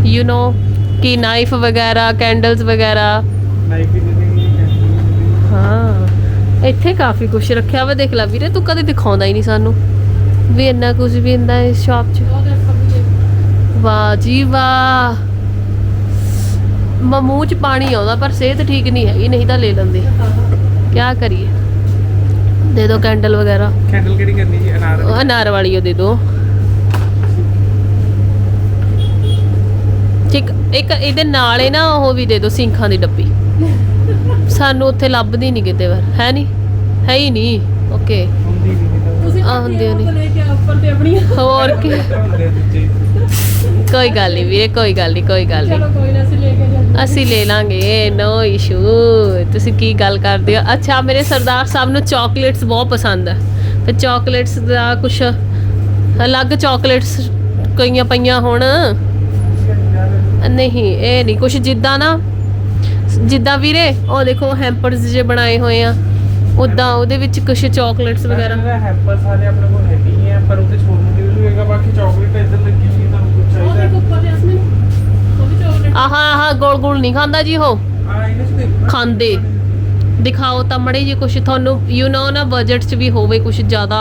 ਯੂ نو ਕਿ ਨਾਈਫ ਵਗੈਰਾ ਕੈਂਡਲਸ ਵਗੈਰਾ। ਨਾਈਫ ਵੀ ਦੇ ਦੇਂਗੇ ਹਾਂ। ਇੱਥੇ ਕਾਫੀ ਕੁਝ ਰੱਖਿਆ ਵਾ ਦੇਖ ਲੈ ਵੀਰੇ ਤੂੰ ਕਦੇ ਦਿਖਾਉਂਦਾ ਹੀ ਨਹੀਂ ਸਾਨੂੰ। ਵੀ ਇੰਨਾ ਕੁਝ ਵੀ ਹੁੰਦਾ ਇਸ ਸ਼ਾਪ 'ਚ। ਵਾਹ ਜੀ ਵਾਹ। ਮ- ਮੂੰਹ 'ਚ ਪਾਣੀ ਆਉਂਦਾ ਪਰ ਸਿਹਤ ਠੀਕ ਨਹੀਂ ਹੈਗੀ ਨਹੀਂ ਤਾਂ ਲੈ ਲੈਂਦੇ। ਕੀ ਕਰੀਏ? ਦੇ ਦੋ ਕੈਂਡਲ ਵਗੈਰਾ। ਕੈਂਡਲ ਕਿਹੜੀ ਕਰਨੀ ਜੀ? ਅਨਾਰ ਉਹ ਅਨਾਰ ਵਾਲੀ ਉਹ ਦੇ ਦੋ। ਠੀਕ ਇੱਕ ਇਹਦੇ ਨਾਲ ਹੀ ਨਾ ਉਹ ਵੀ ਦੇ ਦੋ ਸਿੰਖਾਂ ਦੀ ਡੱਬੀ। ਸਾਨੂੰ ਉੱਥੇ ਲੱਭਦੀ ਨਹੀਂ ਕਿਤੇ ਵਾਰ ਹੈ ਨਹੀਂ ਹੈ ਹੀ ਨਹੀਂ। ਓਕੇ ਹੁੰਦੀ ਵੀ ਨਹੀਂ ਤਾਂ ਤੁਸੀਂ ਆਹ ਹੁੰਦੀਆਂ ਨੇ। ਲੈ ਕੇ ਆ ਉੱਪਰ ਤੇ ਆਪਣੀਆਂ ਹੋਰ ਕੀ। ਆ ਕੋਈ ਗੱਲ ਨਹੀਂ ਵੀਰੇ ਕੋਈ ਗੱਲ ਨਹੀਂ ਕੋਈ ਗੱਲ ਨਹੀਂ। ਚਲੋ ਕੋਈ ਨਾ ਅਸੀਂ ਲੈ ਕੇ ਜਾਂਦੇ ਅਸੀਂ ਲੈ ਲਾਂਗੇ ਨੋ ਇਸ਼ੂ ਤੁਸੀਂ ਕੀ ਗੱਲ ਕਰਦੇ ਹੋ? ਅੱਛਾ ਮੇਰੇ ਸਰਦਾਰ ਸਾਹਿਬ ਨੂੰ ਚਾਕਲੇਟਸ ਬਹੁਤ ਪਸੰਦ ਹੈ ਤੇ ਚਾਕਲੇਟਸ ਦਾ ਕੁਝ ਅਲੱਗ ਚਾਕਲੇਟਸ ਕਈਆਂ ਪਈਆਂ ਹੁਣ। ਨਹੀਂ ਇਹ ਨਹੀਂ ਕੁਝ ਜਿੱਦਾਂ ਨਾ ਜਿੱਦਾਂ ਵੀਰੇ ਉਹ ਦੇਖੋ ਹੈਂਪਰਸ ਜੇ ਬਣਾਏ ਹੋਏ ਆ। ਉਦਾਂ ਉਹਦੇ ਵਿੱਚ ਕੁਝ ਚਾਕਲੇਟਸ ਵਗੈਰਾ? ਹੈਪਰ ਸਾਰੇ ਆਪਣੇ ਕੋਲ ਹੈਗੇ ਹੀ ਆ ਪਰ ਉਹਦੇ ਛੋਟ ਮਟੀਰੀਅਲ ਹੋਏਗਾ ਬਾਕੀ ਚਾਕਲੇਟ ਇੱਧਰ ਲੱਗੀ ਹੈ? ਤੁਹਾਨੂੰ ਕੁਝ ਉਹ ਚਾਹੀਦਾ ਵੀ ਆਹਾ ਆਹਾ ਗੋਲ ਗੋਲ ਨਹੀਂ ਖਾਂਦਾ ਜੀ ਉਹ? ਆ ਇਹਨਾਂ ਚ ਦੇਖੋ। ਨਾ। ਖਾਂਦੇ। ਦਿਖਾਓ ਤਾਂ ਮੜੇ ਜੀ ਕੁਝ ਤੁਹਾਨੂੰ ਯੂ نو ਨਾ ਬਜਟ 'ਚ ਵੀ ਹੋਵੇ ਕੁਝ ਜ਼ਿਆਦਾ।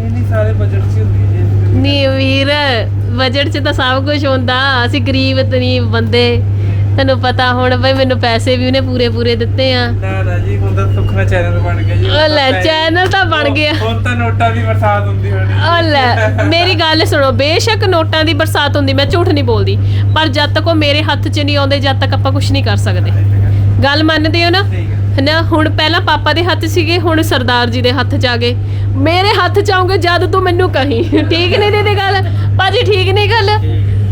ਇਹ ਨਹੀਂ ਸਾਰੇ ਬਜਟ 'ਚ ਹੀ ਹੁੰਦੀ ਹੈ ਜੀ ਨਹੀਂ ਵੀਰ ਬਜਟ 'ਚ ਤਾਂ ਸਭ ਕੁਝ ਹੁੰਦਾ ਅਸੀਂ ਗਰੀਬ ਤਰੀਬ ਬੰਦੇ। ਤੈਨੂੰ ਪਤਾ ਹੁਣ ਬਈ ਮੈਨੂੰ ਪੈਸੇ ਵੀ ਉਹਨੇ ਪੂਰੇ ਪੂਰੇ ਦਿੱਤੇ ਆ। ਨਾ ਨਾ ਜੀ ਹੁਣ ਤਾਂ ਸੁਖਨਾ ਚੈਨਲ ਬਣ ਗਿਆ ਜੀ ਉਹ ਲੈ ਚੈਨਲ ਤਾਂ ਬਣ ਗਿਆ। ਹੁਣ ਤਾਂ ਨੋਟਾਂ ਦੀ ਬਰਸਾਤ ਹੁੰਦੀ ਹੋਣੀ। ਉਹ ਲੈ ਮੇਰੀ ਗੱਲ ਸੁਣੋ ਬੇਸ਼ੱਕ ਨੋਟਾਂ ਦੀ ਬਰਸਾਤ ਹੁੰਦੀ ਮੈਂ ਝੂਠ ਨਹੀਂ ਬੋਲਦੀ ਪਰ ਜਦ ਤੱਕ ਉਹ ਮੇਰੇ ਹੱਥ 'ਚ ਨਹੀਂ ਆਉਂਦੇ ਜਦ ਤੱਕ ਆਪਾਂ ਕੁਝ ਨਹੀਂ ਕਰ ਸਕਦੇ। ਗੱਲ ਮੰਨਦੇ ਹੋ ਨਾ? ਹਨਾ ਹੁਣ ਪਹਿਲਾਂ ਪਾਪਾ ਦੇ ਹੱਥ ਸੀਗੇ ਹੁਣ ਸਰਦਾਰ ਜੀ ਦੇ ਹੱਥ 'ਚ ਆ ਗਏ। ਮੇਰੇ ਹੱਥ 'ਚ ਆਉਂਗੇ ਜਦ ਤੂੰ ਮੈਨੂੰ ਕਹੀਂ। ਠੀਕ ਨਹੀਂ ਦੀਦੀ ਗੱਲ? ਭਾਜੀ ਠੀਕ ਨਹੀਂ ਗੱਲ?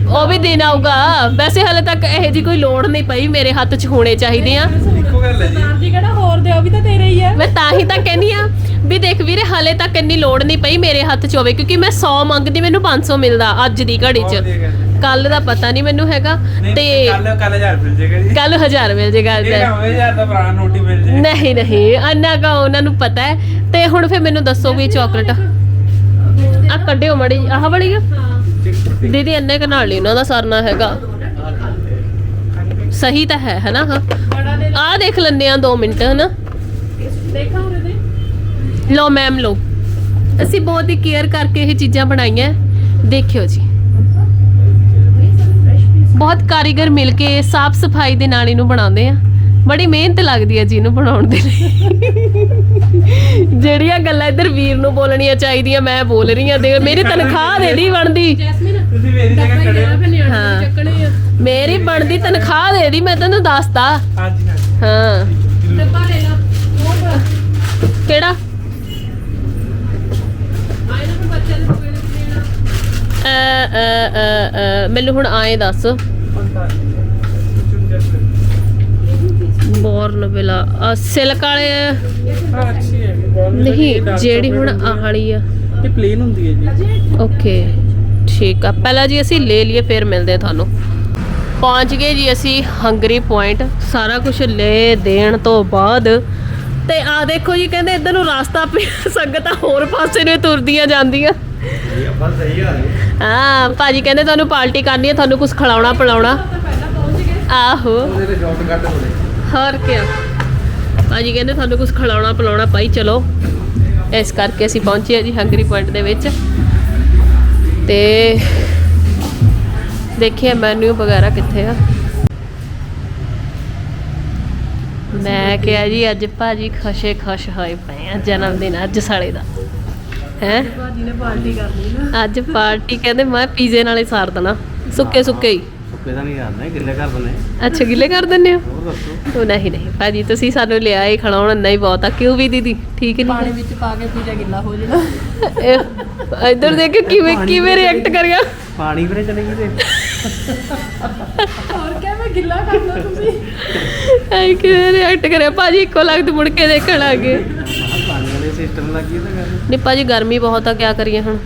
ਉਹ ਵੀ ਦਿਨ ਆਊਗਾ। ਵੈਸੇ ਹਾਲੇ ਤੱਕ ਇਹ ਜੀ ਕੋਈ ਲੋੜ ਨਹੀਂ ਪਈ ਮੇਰੇ ਹੱਥ 'ਚ ਹੋਣੇ ਚਾਹੀਦੇ ਆ। ਇੱਕੋ ਗੱਲ ਹੈ ਜੀ। ਸਰਦਾਰ ਜੀ ਕਿਹੜਾ ਹੋਰ ਦੇ ਉਹ ਵੀ ਤਾਂ ਤੇਰੇ ਹੀ ਆ। ਮੈਂ ਤਾਂ ਹੀ ਤਾਂ ਕਹਿੰਦੀ ਆ ਵੀ ਦੇਖ ਵੀਰੇ ਹਾਲੇ ਤੱਕ ਇੰਨੀ ਲੋੜ ਨਹੀਂ ਪਈ ਮੇਰੇ ਹੱਥ 'ਚ ਹੋਵੇ ਕਿਉਂਕਿ ਮੈਂ 100 ਮੰਗਦੀ ਮੈਨੂੰ 500 ਮਿਲਦਾ ਅੱਜ ਦੀ ਘੜੀ ਬਹੁਤ 'ਚ ਵਧੀਆ ਗੱਲ ਹੈ। ਕੱਲ ਦਾ ਪਤਾ ਨਹੀਂ ਮੈਨੂੰ ਹੈਗਾ। ਤੇ ਕੱਲ ਕੱਲ ਹਜ਼ਾਰ ਮਿਲ ਜੇਗਾ ਜੀ। ਕੱਲ 1000 ਮਿਲ ਜੇਗਾ ਇਹ ਨਾ ਹੋਵੇ ਹਜ਼ਾਰ ਦਾ ਪੁਰਾਣਾ ਨੋਟ ਹੀ ਮਿਲ ਜੇ ਨਹੀਂ ਨਹੀਂ ਅੰਨਾ ਕਾ ਉਹਨਾਂ ਨੂੰ ਪਤਾ ਹੈ। ਤੇ ਹੁਣ ਫਿਰ ਮੈਨੂੰ ਦੱਸੋ ਵੀ ਚਾਕਲੇਟ ਆ ਕੱਢਿਓ ਮੜੀ ਆਹ ਵਾਲੀ ਆ? ਦੀਦੀ ਇੰਨੇ ਕੁ ਨਾਲ ਨਹੀਂ ਉਹਨਾਂ ਦਾ ਸਰਨਾ ਹੈਗਾ। ਸਹੀ ਤਾਂ ਹੈ, ਹਨਾ? ਹਾਂ। ਬੜਾ ਆਹ ਦੇਖ ਲੈਂਦੇ ਆ 2 ਮਿੰਟ, ਹਨਾ? ਦੇਖਾਂ ਉਰੇ ਦੇ ਲਓ ਮੈਮ ਲਓ। ਅਸੀਂ ਬਹੁਤ ਹੀ ਕੇਅਰ ਕਰਕੇ ਇਹ ਚੀਜ਼ਾਂ ਬਣਾਈਆਂ। ਦੇਖਿਓ ਜੀ। ਬਹੁਤ ਕਾਰੀਗਰ ਮਿਲ ਕੇ ਸਾਫ਼ ਸਫ਼ਾਈ ਦੇ ਨਾਲ ਇਹਨੂੰ ਬਣਾਉਂਦੇ ਆ। ਬੜੀ ਮਿਹਨਤ ਲੱਗਦੀ ਹੈ ਜੀ ਇਹਨੂੰ ਬਣਾਉਣ ਦੇ ਲਈ। ਜਿਹੜੀਆਂ ਗੱਲਾਂ ਇੱਧਰ ਵੀਰ ਨੂੰ ਬੋਲਣੀਆਂ ਚਾਹੀਦੀਆਂ ਮੈਂ ਬੋਲ ਰਹੀ ਹਾਂ ਦੇ ਮੇਰੀ ਤਨਖਾਹ ਦੇ ਦੀ ਬਣਦੀ। ਤੁਸੀਂ ਮੇਰੀ ਜਗ੍ਹਾ ਖੜੇ ਹੋ। ਨੂੰ ਬਣਦੀ ਤਨਖਾਹ ਦੇ ਦੀ ਮੈਂ ਤੈਨੂੰ ਹਾਂਜੀ ਹਾਂਜੀ। ਹਾਂ। ਡੱਬਾ ਲੈ ਲਾ ਉਹ ਬੜਾ ਕਿਹੜਾ? ਨਾ ਮੈਨੂੰ ਹੁਣ ਆਏ ਦੱਸ। ਬੋਰਨ ਵਿਲਾ ਸਿਲਕ ਵਾਲੇ ਹਾਂ ਅੱਛੀ ਹੈ ਬਹੁਤ ਨਹੀਂ ਜਿਹੜੀ ਹੁਣ ਆਹ ਵਾਲੀ ਆ। ਇਹ ਪਲੇਨ ਹੁੰਦੀ ਹੈ ਜੀ। ਓਕੇ ਠੀਕ ਆ। ਪਹਿਲਾਂ ਜੀ ਅਸੀਂ ਲੈ ਲਈਏ ਫਿਰ ਮਿਲਦੇ ਆ ਤੁਹਾਨੂੰ। ਪਹੁੰਚ ਗਏ ਜੀ ਅਸੀਂ ਹੰਗਰੀ ਪੁਆਇੰਟ ਸਾਰਾ ਕੁਝ ਲੈ ਦੇਣ ਤੋਂ ਬਾਅਦ ਤੇ ਆ ਦੇਖੋ ਜੀ ਕਹਿੰਦੇ ਇੱਧਰ ਨੂੰ ਰਸਤਾ ਪਿਆ ਸੰਗਤਾਂ ਹੋਰ ਪਾਸੇ ਨੂੰ ਤੁਰਦੀਆਂ ਜਾਂਦੀਆਂ। ਆਪਾਂ ਸਹੀ ਆ ਰਹੇ। ਹਾਂ ਭਾਜੀ ਕਹਿੰਦੇ ਤੁਹਾਨੂੰ ਪਾਰਟੀ ਕਰਨੀ ਹੈ ਤੁਹਾਨੂੰ ਕੁਝ ਖਿਲਾਉਣਾ ਪਿਲਾਉਣਾ ਆਹੋ। ਹੋਰ ਕੀ ਭਾਜੀ ਕਹਿੰਦੇ ਤੁਹਾਨੂੰ ਕੁਝ ਖਿਲਾਉਣਾ ਪਿਲਾਉਣਾ ਭਾਈ ਚਲੋ। ਇਸ ਕਰਕੇ ਅਸੀਂ ਪਹੁੰਚੇ ਆ ਜੀ ਹੰਗਰੀ ਪੁਆਇੰਟ ਦੇ ਵਿੱਚ। ਤੇ ਦੇਖੀਏ ਮੈਨੂ ਵਗੈਰਾ ਕਿੱਥੇ ਆ। ਮੈਂ ਕਿਹਾ ਜੀ ਅੱਜ ਭਾਜੀ ਖੁਸ਼ੇ ਖੁਸ਼ ਹੋਏ ਪਏ ਆ ਜਨਮ ਦਿਨ ਅੱਜ ਸਾਲੇ ਦਾ। ਹੈ? ਭਾਜੀ ਨੇ ਪਾਰਟੀ ਕਰਨੀ ਨਾ। ਅੱਜ ਪਾਰਟੀ ਕਹਿੰਦੇ ਮੈਂ ਪੀਜ਼ੇ ਨਾਲੇ ਸਾਰ ਦੇਣਾ। ਸੁੱਕੇ ਸੁੱਕੇ ਹੀ। ਨਹੀਂ ਗਿੱਲੇ ਕਰ ਅੱਛਾ ਗਿੱਲੇ ਕਰ ਦਿੰਦੇ ਹੋ? ਹੋਰ ਦੱਸੋ। ਉਹ ਨਹੀਂ ਨਹੀਂ ਭਾਜੀ ਤੁਸੀਂ ਸਾਨੂੰ ਲਿਆ ਹੀ ਖਿਲਾਉਣ ਨਹੀਂ ਬਹੁਤ ਆ। ਕਿਉਂ ਵੀ ਦੀਦੀ? ਠੀਕ ਪਾਣੀ ਨਹੀਂ ਵਿੱਚ ਪਾ ਕੇ ਪੀਜਾ ਗਿੱਲਾ ਹੋ ਜਾਣਾ। ਇਹ- ਇੱਧਰ ਦੇਖ ਕਿਵੇਂ ਕਿਵੇਂ ਰਿਐਕਟ ਕਰਿਆ। ਪਾਣੀ ਵੀਰੇ ਚਲੇ ਗਈ ਤੇ। ਹੋਰ ਕਿਆ ਮੈਂ ਗਿੱਲਾ ਕਰਨਾ ਤੁਸੀਂ। ਐ ਕਿਵੇਂ ਰਿਐਕਟ ਕਰਿਆ? ਭਾਜੀ ਇੱਕੋ ਲੱਗਦ ਮੁੜ ਕੇ ਦੇਖਣ ਗਏ। ਆਹ ਪਾਣੀ ਵਾਲੇ ਸਿਸਟਮ ਲੱਗੀ ਤਾਂ ਗੱਲ। ਨਹੀਂ ਭਾਜੀ ਗਰਮੀ ਬਹੁਤ ਆ ਕਿਆ ਕਰੀਏ ਹੁਣ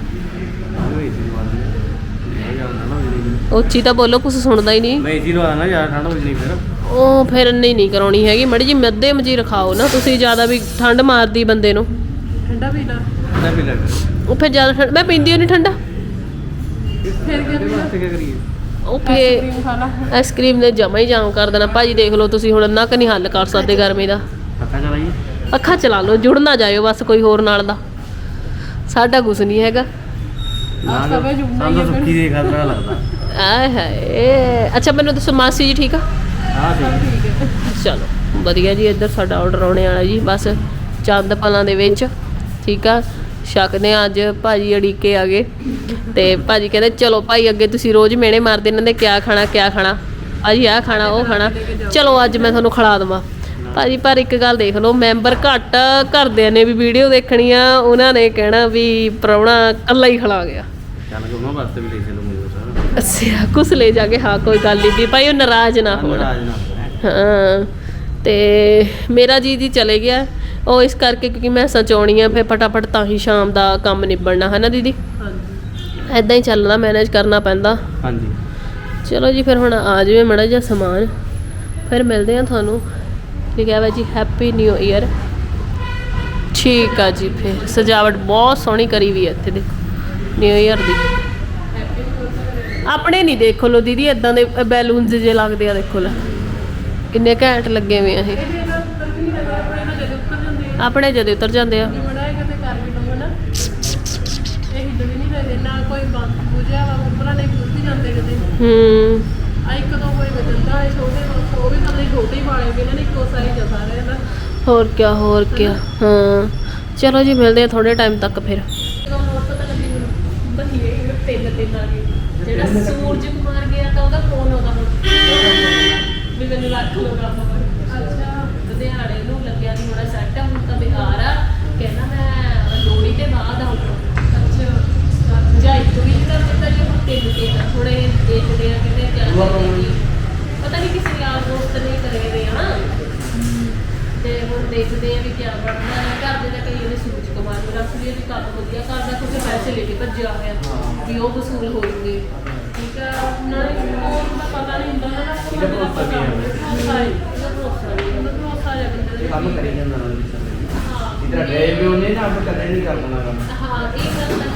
ਹੋਈ ਸੀ ਬਾਅਦ ਇਹ ਜਾਂਦਾ ਨਾ ਜਿਹੜੀ ਉੱਚੀ ਤਾਂ ਬੋਲੋ ਕੁਝ ਸੁਣਦਾ ਹੀ ਨਹੀਂ। ਮੈਂ ਏਸੀ ਲਵਾ ਦੇਣਾ ਯਾਰ ਠੰਡ ਹੋ ਜਣੀ ਫਿਰ। ਉਹ ਫਿਰ ਨਹੀਂ ਨਹੀਂ ਕਰਾਉਣੀ ਹੈਗੀ। ਮੜੀ ਜੀ ਮੱਧੇ ਮਜੀ ਰਖਾਓ ਨਾ ਤੁਸੀਂ ਜ਼ਿਆਦਾ ਵੀ ਠੰਡ ਮਾਰਦੀ ਬੰਦੇ ਨੂੰ। ਠੰਡਾ ਪੀਣਾ ਠੰਡਾ ਵੀ ਲੱਗ ਉਹ ਫਿਰ ਜ਼ਿਆਦਾ ਠੰਡ ਮੈਂ ਪੀਂਦੀ ਨਹੀਂ ਠੰਡਾ। ਫਿਰ ਵਾਸਤੇ ਕੀ ਕਰੀਏ? ਖਾ ਲਾ। ਆਈਸਕ੍ਰੀਮ ਨੇ ਜਮਾ ਹੀ ਜਾਮ ਕਰ ਦੇਣਾ। ਭਾਜੀ ਦੇਖ ਲਓ ਤੁਸੀਂ ਹੁਣ ਇੰਨਾ ਕੁ ਨਹੀਂ ਹੱਲ ਕਰ ਸਕਦੇ ਗਰਮੀ ਦਾ। ਪੱਕਾ ਚਲਾਈਏ ਅੱਖਾਂ ਚਲਾ ਲਓ ਜੁੜ ਨਾ ਜਾਇਓ ਬਸ ਕੋਈ ਹੋਰ ਨਾਲ ਦਾ। ਸਾਡਾ ਕੁਝ ਨਹੀਂ ਹੈਗਾ। ਨਾ ਸਾਨੂੰ। ਸੁੱਕੀ ਦੇ ਖਤਰਾ ਲੱਗਦਾ। ਆਏ ਹਾਏ। ਅੱਛਾ ਮੈਨੂੰ ਦੱਸੋ ਮਾਸੀ ਜੀ ਠੀਕ ਆ? ਹਾਂ ਠੀਕ ਚਲੋ ਵਧੀਆ ਜੀ ਇੱਧਰ ਸਾਡਾ ਆਰਡਰ ਆਉਣੇ ਵਾਲਾ ਜੀ ਬਸ ਚੰਦ ਪਲਾਂ ਦੇ ਵਿੱਚ ਠੀਕ ਆ? ਛਕਦੇ ਆ ਅੱਜ ਭਾਜੀ ਅੜੀਕੇ ਆ ਗਏ। ਤੇ ਭਾਜੀ ਕਹਿੰਦੇ ਚਲੋ ਭਾਈ ਅੱਗੇ ਤੁਸੀਂ ਰੋਜ਼ ਮੇਣੇ ਮਾਰਦੇ ਇਹਨਾਂ ਦੇ ਕਿਆ ਖਾਣਾ ਕਿਆ ਖਾਣਾ? ਭਾਜੀ ਆਹ ਖਾਣਾ ਉਹ ਖਾਣਾ। ਚਲੋ ਅੱਜ ਮੈਂ ਤੁਹਾਨੂੰ ਖਿਲਾ ਦਵਾਂ। ਭਾਜੀ ਪਰ ਇੱਕ ਗੱਲ ਦੇਖ ਲਓ ਮੈਂਬਰ ਘੱਟ ਘਰਦਿਆਂ ਨੇ ਵੀ ਵੀਡੀਓ ਦੇਖਣੀ ਆ ਉਹਨਾਂ ਨੇ ਕਹਿਣਾ ਵੀ ਪ੍ਰਾਹੁਣਾ ਕੱਲਾ ਹੀ ਖਿਲਾ ਗਿਆ। ਚੱਲ ਉਹਨਾਂ ਵਾਸਤੇ ਵੀ ਲੈ ਚਲੋ ਅੱਛਾ ਕੁਛ ਲੈ ਜਾਗੇ ਹਾਂ ਕੋਈ ਗੱਲ ਨਹੀਂ ਵੀ ਭਾਈ ਉਹ ਨਾਰਾਜ਼ ਨਾ ਹੋਣ। ਨਾ। ਹਾਂ ਤੇ ਮੇਰਾ ਜੀ ਜੀ ਚਲੇ ਗਿਆ। ਉਹ ਇਸ ਕਰਕੇ ਕਿਉਂਕਿ ਮੈਂ ਸਚਾਉਣੀ ਆ ਫਿਰ ਫਟਾਫਟ ਤਾਂ ਹੀ ਸ਼ਾਮ ਦਾ ਕੰਮ ਨਿਬੜਨਾ ਹੈ ਨਾ ਦੀਦੀ? ਹਾਂਜੀ। ਐਦਾਂ ਹੀ ਚੱਲਣਾ ਮੈਨੇਜ ਕਰਨਾ ਪੈਂਦਾ। ਹਾਂਜੀ। ਚਲੋ ਜੀ ਫਿਰ ਹੁਣ ਆ ਜਾਵੇ ਮੜਾ ਜਿਹਾ ਸਮਾਨ। ਫਿਰ ਮਿਲਦੇ ਆ ਤੁਹਾਨੂੰ। ਹੈ ਬਾਈ ਜੀ ਹੈਪੀ ਨਿਊ ਇਅਰ ਠੀਕ ਆ ਜੀ ਫਿਰ ਸਜਾਵਟ ਬਹੁਤ ਸੋਹਣੀ ਕਰੀ ਵੀ ਹੈ ਇੱਥੇ ਦੇਖੋ। ਨਿਊ ਇਅਰ ਦੀ। ਆਪਣੇ ਨਹੀਂ ਦੇਖੋ ਲੋ ਦੀਦੀ ਇਦਾਂ ਦੇ ਬੈਲੂਨਸ ਜੇ ਲੱਗਦੇ ਆ, ਦੇਖੋ ਲੈ। ਕਿੰਨੇ ਘੈਂਟ ਲੱਗੇ ਹੋਏ ਆ ਇਹ। ਆਪਣੇ ਜਦੇ ਉਤਰ ਜਾਂਦੇ ਆ। ਹੂੰ। ਇੱਕ ਦੋ ਕੋਈ ਬਦਲਦਾ ਹੈ ਛੋਟੇ ਉਹ ਵੀ ਪਤਾ ਛੋਟੇ ਹੀ ਵਾਲੇ ਵੀ ਇਹਨਾਂ ਨੇ ਇੱਕੋ ਸਾਈਜ਼ ਆ ਸਾਰਿਆਂ ਦਾ ਹੋਰ ਕੀ ਹੋਰ ਕੀ ਹਾਂ। ਚਲੋ ਜੀ, ਮਿਲਦੇ ਆ ਥੋੜੇ ਟਾਈਮ ਤੱਕ ਫਿਰ ਜਦੋਂ ਹੋਰ ਪਤਾ ਲੱਗੀ ਮੈਨੂੰ ਬਹੀਏ ਤਿੰਨ ਤਿੰਨ ਆ ਗਏ ਜਿਹੜਾ ਸੂਰਜ ਕੁਮਾਰ ਗਿਆ ਤਾਂ ਉਹਦਾ ਫੋਨ ਆਉਂਦਾ ਹੁਣ। ਵੀ ਮੈਨੂੰ ਲੱਖ ਲੋ ਕੰਮ ਅੱਛਾ। ਲੁਧਿਆਣੇ ਨੂੰ ਲੱਗਿਆ ਨਹੀਂ ਹੋਣਾ ਸੈੱਟ ਹੁਣ ਤਾਂ ਬਿਹਾਰ ਆ। ਕਹਿੰਦਾ ਮੈਂ ਲੋਹੜੀ ਤੇ ਬਾਅਦ ਆਉਂਗਾ ਅੱਛਾ। ਜਾਂ ਇੱਕ ਵੀ ਜਿਹੜਾ ਪਤਾ ਨਹੀਂ ਹੁਣ ਤਿੰਨ ਤਿੰਨ ਆ। ਥੋੜੇ ਦੇਖਦੇ ਆ ਕਿਤੇ ਕਿਆ ਕਰੀਏ। ਪਤਾ ਨਹੀਂ ਕਿਸੇ ਯਾਰ ਦੋਸਤ ਨੇ ਕਰੇ ਦੇ ਆ ਤੇ ਹੁਣ ਦੇਖਦੇ ਆ ਵੀ ਕੀ ਬਣਦਾ ਹੈ। ਘਰ ਦੇ ਤਾਂ ਕਈ ਉਹਨੇ ਸੂਰਜ ਕੁਮਾਰ ਨੂੰ ਰੱਖ ਲਿਆ ਵੀ ਕੰਮ ਵਧੀਆ ਕਰਦਾ ਕੁਝ ਪੈਸੇ ਲੈ ਕੇ ਭੱਜਿਆ ਹੋਇਆ। ਵੀ ਉਹ ਵਸੂਲ ਹੋ ਜੂਗੇ। ਭਰੋਸਾ ਵੀ ਹੈ। ਕੰਮ ਕਰੀ ਜਾਂਦਾ ਨਾਲ ਇਧਰ ਡਰਾਈਵ ਵੀ ਉਹਨੇ ਨਾ ਆਪ ਕਦੇ ਨਹੀਂ ਕਰਨਾ ਕੰਮ ਹਾਂ ਇਹ ਗੱਲ ਤਾਂ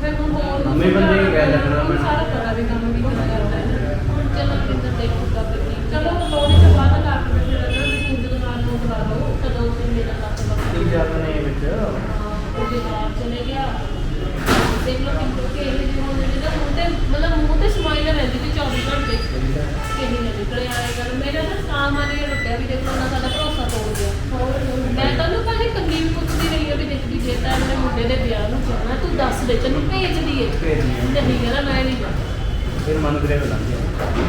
ਫਿਰ ਹੁਣ ਹੋਰ ਨਵੇਂ ਬੰਦੇ ਹੀ ਕਹਿ ਲੱਗਣਾ ਹੁਣ ਸਾਰਾ ਪਤਾ ਵੀ ਕੰਮ ਵੀ ਕਿਵੇਂ ਕਰਦਾ ਹੈ ਹੁਣ ਚਲੋ ਕਿੰਨਾ ਦੇਖੂਗਾ ਫਿਰ ਚਲੋ ਲੋੜੀ ਤੋਂ ਬਾਅਦ ਕਰ ਕੇ ਫਿਰ ਇਹਨਾਂ ਦੇ ਸੂਰਜ ਨਾਲ ਨੂੰ ਬੁਲਾ ਲਓ ਕਦੋਂ ਤੇ ਮੇਰਾ ਲੱਕ ਬੱਕ ਕੀ ਜਾਂਦੇ ਨੇ ਵਿੱਚ ਉਹਦੇ ਬਾਹਰ ਚਲੇ ਗਿਆ ਦੇਖ ਲਓ ਕਿ ਇਹ ਜਿਹੇ ਹੁੰਦੇ ਤੇ ਮਤਲਬ ਮੂੰਹ ਤੇ ਸਮਾਈਲ ਰਹਿੰਦੀ ਸੀ 24 ਘੰਟੇ ਕਿਹਨੀ ਨਾ ਨਿਕਲੇ ਆਏ ਗੱਲ। ਮੇਰਾ ਤਾਂ ਸਾਮ ਆ ਨਹੀਂ ਰੁਕਿਆ ਵੀ ਦੇਖੋ ਨਾ ਸਾਡਾ ਭਰੋਸਾ ਤੋੜ ਗਿਆ। ਮੈਂ ਤਾਂ ਉਹਨੂੰ ਭਾਵੇਂ ਕੱਲੀ ਵੀ ਪੁੱਛਦੀ ਰਹੀ ਆ ਵੀ ਦੇਖ ਵੀ ਜੇ ਤਾਂ ਮੇਰੇ ਮੁੰਡੇ ਦੇ ਵਿਆਹ ਨੂੰ ਜਾਣਾ ਤੂੰ ਦੱਸ ਦੇ ਤੈਨੂੰ ਭੇਜ ਦਈਏ ਭੇਜ ਦਈਏ। ਨਹੀਂ ਕਹਿੰਦਾ ਮੈਂ ਨਹੀਂ ਜਾਣਾ। ਫਿਰ ਮਨ ਕਰੇ ਬੁਲਾ ਲਿਆ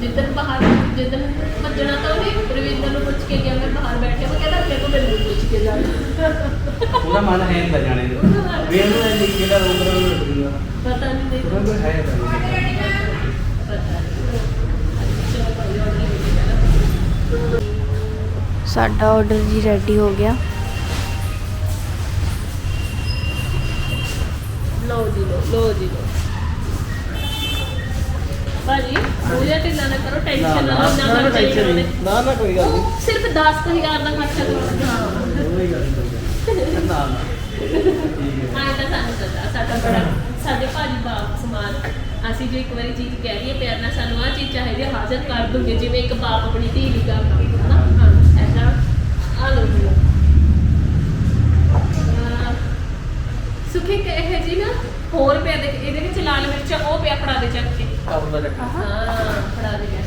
ਜਿੱਦਣ ਬਾਹਰ ਜਿੱਦਣ ਭੱਜਣਾ ਤਾਂ ਉਹਨੇ ਰਵਿੰਦਰ ਨੂੰ ਪੁੱਛ ਕੇ ਗਿਆ ਮੈਂ ਬਾਹਰ ਬੈਠਿਆ ਮੈਂ ਕਹਿੰਦਾ ਮੇਰੇ ਕੋਲ ਮੈਨੂੰ ਪੁੱਛ ਕੇ ਜਾ। ਉਹਦਾ ਮਨ ਹੈ ਨਹੀਂ ਜਾਣੇ ਦਾ। ਇਹ ਪਤਾ ਨਹੀਂ ਉਹਦਾ ਕੋਈ ਹੈ ਤਾਂ ਸਾਡਾ ਆਰਡਰ ਜੀ ਰੈਡੀ ਹੋ ਗਿਆ। ਲਓ ਜੀ ਲਓ ਲਓ ਜੀ ਲਓ। ਭਾਜੀ ਪੂਜਾ ਢਿੱਲਾ ਨਾ ਕਰੋ ਟੈਨਸ਼ਨ ਨਾ ਲਓ ਨਾ ਨਾ ਟੈਨਸ਼ਨ ਨਾ ਨਾ ਕੋਈ ਗੱਲ ਉਹ ਸਿਰਫ 10000 ਦਾ ਖਰਚਾ ਕਰੋ। ਕੋਈ ਗੱਲ ਨਹੀਂ ਨਾ ਨਾ। ਆਏ ਤਾਂ ਸਾਨੂੰ ਪਤਾ। ਸਾਡਾ ਬੜਾ ਸਾਡੇ ਭਾਜੀ ਬਾਪ ਸਮਾਨ। ਅਸੀਂ ਜੋ ਇੱਕ ਵਾਰੀ ਚੀਜ਼ ਕਹਿ ਲਈਏ ਪਿਆਰ ਨਾਲ ਸਾਨੂੰ ਆਹ ਚੀਜ਼ ਚਾਹੀਦੀ ਹੈ ਹਾਜ਼ਰ ਕਰ ਦੂੰਗੇ। ਜਿਵੇਂ ਇੱਕ ਬਾਪ ਆਪਣੀ ਧੀ ਦੀ ਗੱਲ ਕਰਦਾ ਹਾਂ ਆ ਲਓ ਜੀ ਸੁਖੀ ਕਿ ਇਹ ਜੀ ਨਾ ਹੋਰ ਪਿਆ ਦੇ ਇਹਦੇ ਵਿੱਚ ਲਾਲ ਮਿਰਚ ਉਹ ਪਿਆ ਫੜਾ ਦੇ ਚੱਕ ਕੇ। ਕੰਮ ਦਾ ਚੱਕਰ ਹਾਂ ਫੜਾ ਦੇ ਗਿਆ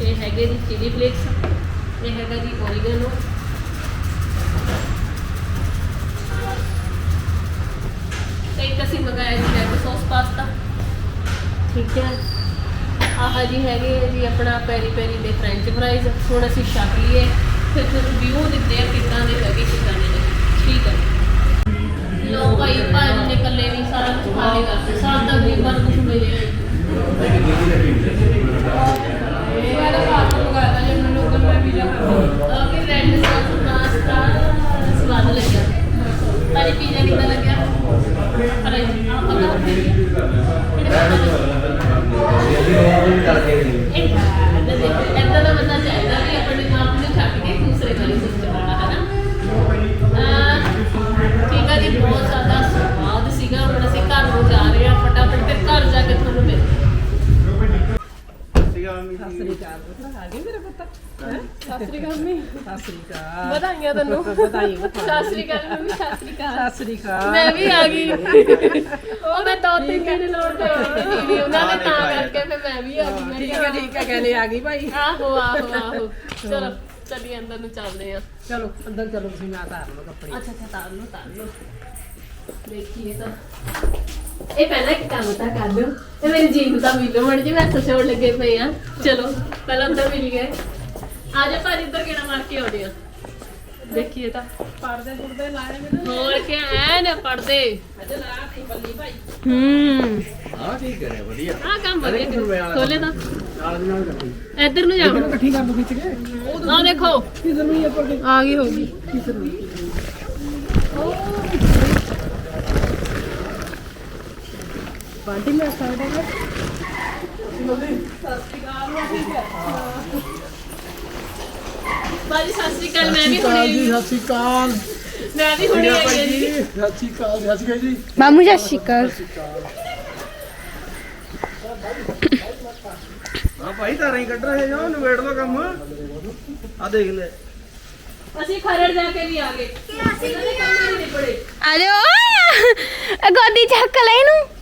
ਇਹ ਹੈਗੇ ਜੀ ਚਿਲੀ ਫਲੇਕਸ ਇਹ ਹੈਗਾ ਜੀ ਓਰੀਗਨੋ ਤੇ ਇੱਕ ਅਸੀਂ ਮੰਗਾਇਆ ਜੀ ਰੈਡ ਸੌਸ ਪਾਸਤਾ ਠੀਕ ਹੈ। ਆਹ ਜੀ ਹੈਗੇ ਆ ਜੀ ਆਪਣਾ ਪੈਰੀ ਪੈਰੀ ਦੇ ਫ੍ਰੈਂਚ ਫਰਾਈਜ਼ ਹੁਣ ਅਸੀਂ ਛਕ ਲਈਏ। ਫਿਰ ਫਿਰ ਰਿਵਿਊ ਦਿੰਦੇ ਆ ਕਿੱਦਾਂ ਦੇ ਹੈਗੇ ਕਿੱਦਾਂ ਦੇ ਨਹੀਂ। ਠੀਕ ਹੈ ਲੋ ਭਾਈ ਭਾਜੀ ਨੇ ਇਕੱਲੇ ਨਹੀਂ, ਸਾਰਾ ਕੁਝ ਖਾਲੀ ਕਰਦੇ ਸਾਲ ਦਾ ਗਰੀਬਾਂ ਨੂੰ ਕੁਝ ਮਿਲਿਆ ਮੈਂ ਤਾਂ ਬਾਤ ਮੰਗਾਇਆ ਤਾਂ ਜੇ ਮੈਨੂੰ ਗੂਗਲ ਪੇ ਵੀਜ਼ਾ ਕਰ ਆ ਕਿ ਰੈਡ ਸੌਸ ਪਾਸਤਾ ਸਵਾਦ ਲੱਗਿਆ। ਭਾਜੀ ਪੀਜ਼ਾ ਕਿੱਦਾਂ ਲੱਗਿਆ? ਛੱਡ ਕੇ ਦੂਸਰੇ ਬਾਰੇ ਠੀਕ ਆ ਜੀ, ਬਹੁਤ ਜ਼ਿਆਦਾ ਸਵਾਦ ਸੀਗਾ। ਹੁਣ ਅਸੀਂ ਘਰ ਨੂੰ ਜਾ ਰਹੇ ਹਾਂ ਫਟਾਫਟ ਤੇ ਘਰ ਜਾ ਕੇ ਤੁਹਾਨੂੰ ਸ੍ਰੀ ਅਕਾਲ ਆ ਗਏ ਮੇਰੇ ਪੁੱਤ? ਹੈਂ? ਸਤਿ ਸ੍ਰੀ ਅਕਾਲ ਮੰਮੀ। ਸਤਿ ਸ੍ਰੀ ਅਕਾਲ। ਵਧਾਈਆਂ ਤੈਨੂੰ। ਵਧਾਈ ਸਤਿ ਸ੍ਰੀ ਅਕਾਲ ਮੰਮੀ ਸਤਿ ਸ੍ਰੀ ਅਕਾਲ। ਸਤਿ ਸ੍ਰੀ ਅਕਾਲ। ਮੈਂ ਵੀ ਆ ਗਈ। ਉਹ ਮੈਂ ਦੋ ਤਿੰਨ ਦਿਨ ਲੋੜ ਤੇ ਦੀਦੀ ਉਹਨਾਂ ਨੇ ਤਾਂ ਕਰਕੇ ਫਿਰ ਮੈਂ ਵੀ ਆ ਗਈ ਮੈਂ ਠੀਕ ਹੈ ਠੀਕ ਹੈ ਕਹਿੰਦੇ ਆ ਗਈ ਭਾਈ। ਆਹੋ ਆਹੋ ਆਹੋ। ਚਲੋ ਚੱਲੀ ਅੰਦਰ ਨੂੰ ਚੱਲਦੇ ਆ ਚਲੋ ਅੰਦਰ ਚਲੋ ਤੁਸੀਂ ਮੈਂ ਤਾਰ ਲਵਾਂ ਕੱਪੜੇ। ਅੱਛਾ ਅੱਛਾ ਤਾਰ ਲਓ ਤਾਰ ਲਓ। ਦੇਖੀਏ ਤਾਂ। ਇਹ ਪਹਿਲਾਂ ਇੱਕ ਕੰਮ ਤਾਂ ਕਰ ਦਿਓ। ਇਹ ਮੇਰੀ ਜੀਨ ਨੂੰ ਤਾਂ ਮਿਲੋ ਮੜ ਜੀ ਮੈਂ ਸੋਚਣ ਲੱਗੇ ਪਏ ਆ। ਚਲੋ ਪਹਿਲਾਂ ਅੰਦਰ ਮਿਲ ਗਏ। ਆ ਜਾ ਭਾਜੀ ਇੱਧਰ ਕਿਹੜਾ ਮਾਰ ਕੇ ਆਉਂਦੇ ਆ। ਦੇਖੀਏ ਤਾਂ। ਪਰਦੇ ਪੁਰਦੇ ਲਾਏ ਮੈਨੂੰ। ਹੋਰ ਕੀ ਐ ਨਾ ਪੜਦੇ ਅਜੇ ਲਾ ਤੀ ਬੱਲੀ ਭਾਈ। ਹੂੰ। ਹਾਂ ਠੀਕ ਹੈ ਵਧੀਆ। ਆ ਕੰਮ ਵਧੀਆ ਕੀਤਾ। ਖੋਲੇ ਤਾਂ। ਨਾਲ ਦੀ ਨਾਲ ਕੱਟੀ ਇੱਧਰ ਨੂੰ ਜਾਓ। ਇਕੱਠੀ ਕਰ ਦੋ ਖਿੱਚ ਕੇ। ਆ ਦੇਖੋ। ਕਿਧਰ ਨੂੰ ਇਹ ਪਰ ਆ ਗਈ ਹੋਗੀ ਬਾਂਟੀ ਮੈਂ ਸਾਡੇ ਹੈ ਬਾਜੀ ਸਤਿ ਸ੍ਰੀ ਅਕਾਲ ਮੈਂ ਵੀ ਹੁਣੇ ਆਈ ਹਾਂ। ਸਤਿ ਸ਼੍ਰੀ ਅਕਾਲ। ਮੈਂ ਵੀ ਹੁਣੇ ਆਈ ਹਾਂ ਜੀ। ਸਤਿ ਸ਼੍ਰੀ ਅਕਾਲ ਸਤਿ ਸ਼੍ਰੀ ਅਕਾਲ ਜੀ। ਮਾਮੂ ਸਤਿ ਸ਼੍ਰੀ ਅਕਾਲ। ਹਾਂ ਭਾਈ ਤਾਰਾਂ ਹੀ ਕੱਢ ਰਹੇ ਜੋ ਨਵੇੜ ਲੋ ਕੰਮ। ਆ ਦੇਖ ਲੈ। ਅਸੀਂ ਖਰੜ ਜਾ ਕੇ ਵੀ ਆ ਗਏ। ਅਸੀਂ ਕੰਮ ਨਹੀਂ ਨਿਬੜੇ ਆ ਜਾਓ ਆ ਗੋਦੀ ਚੱਕ ਲੈ ਇਹਨੂੰ।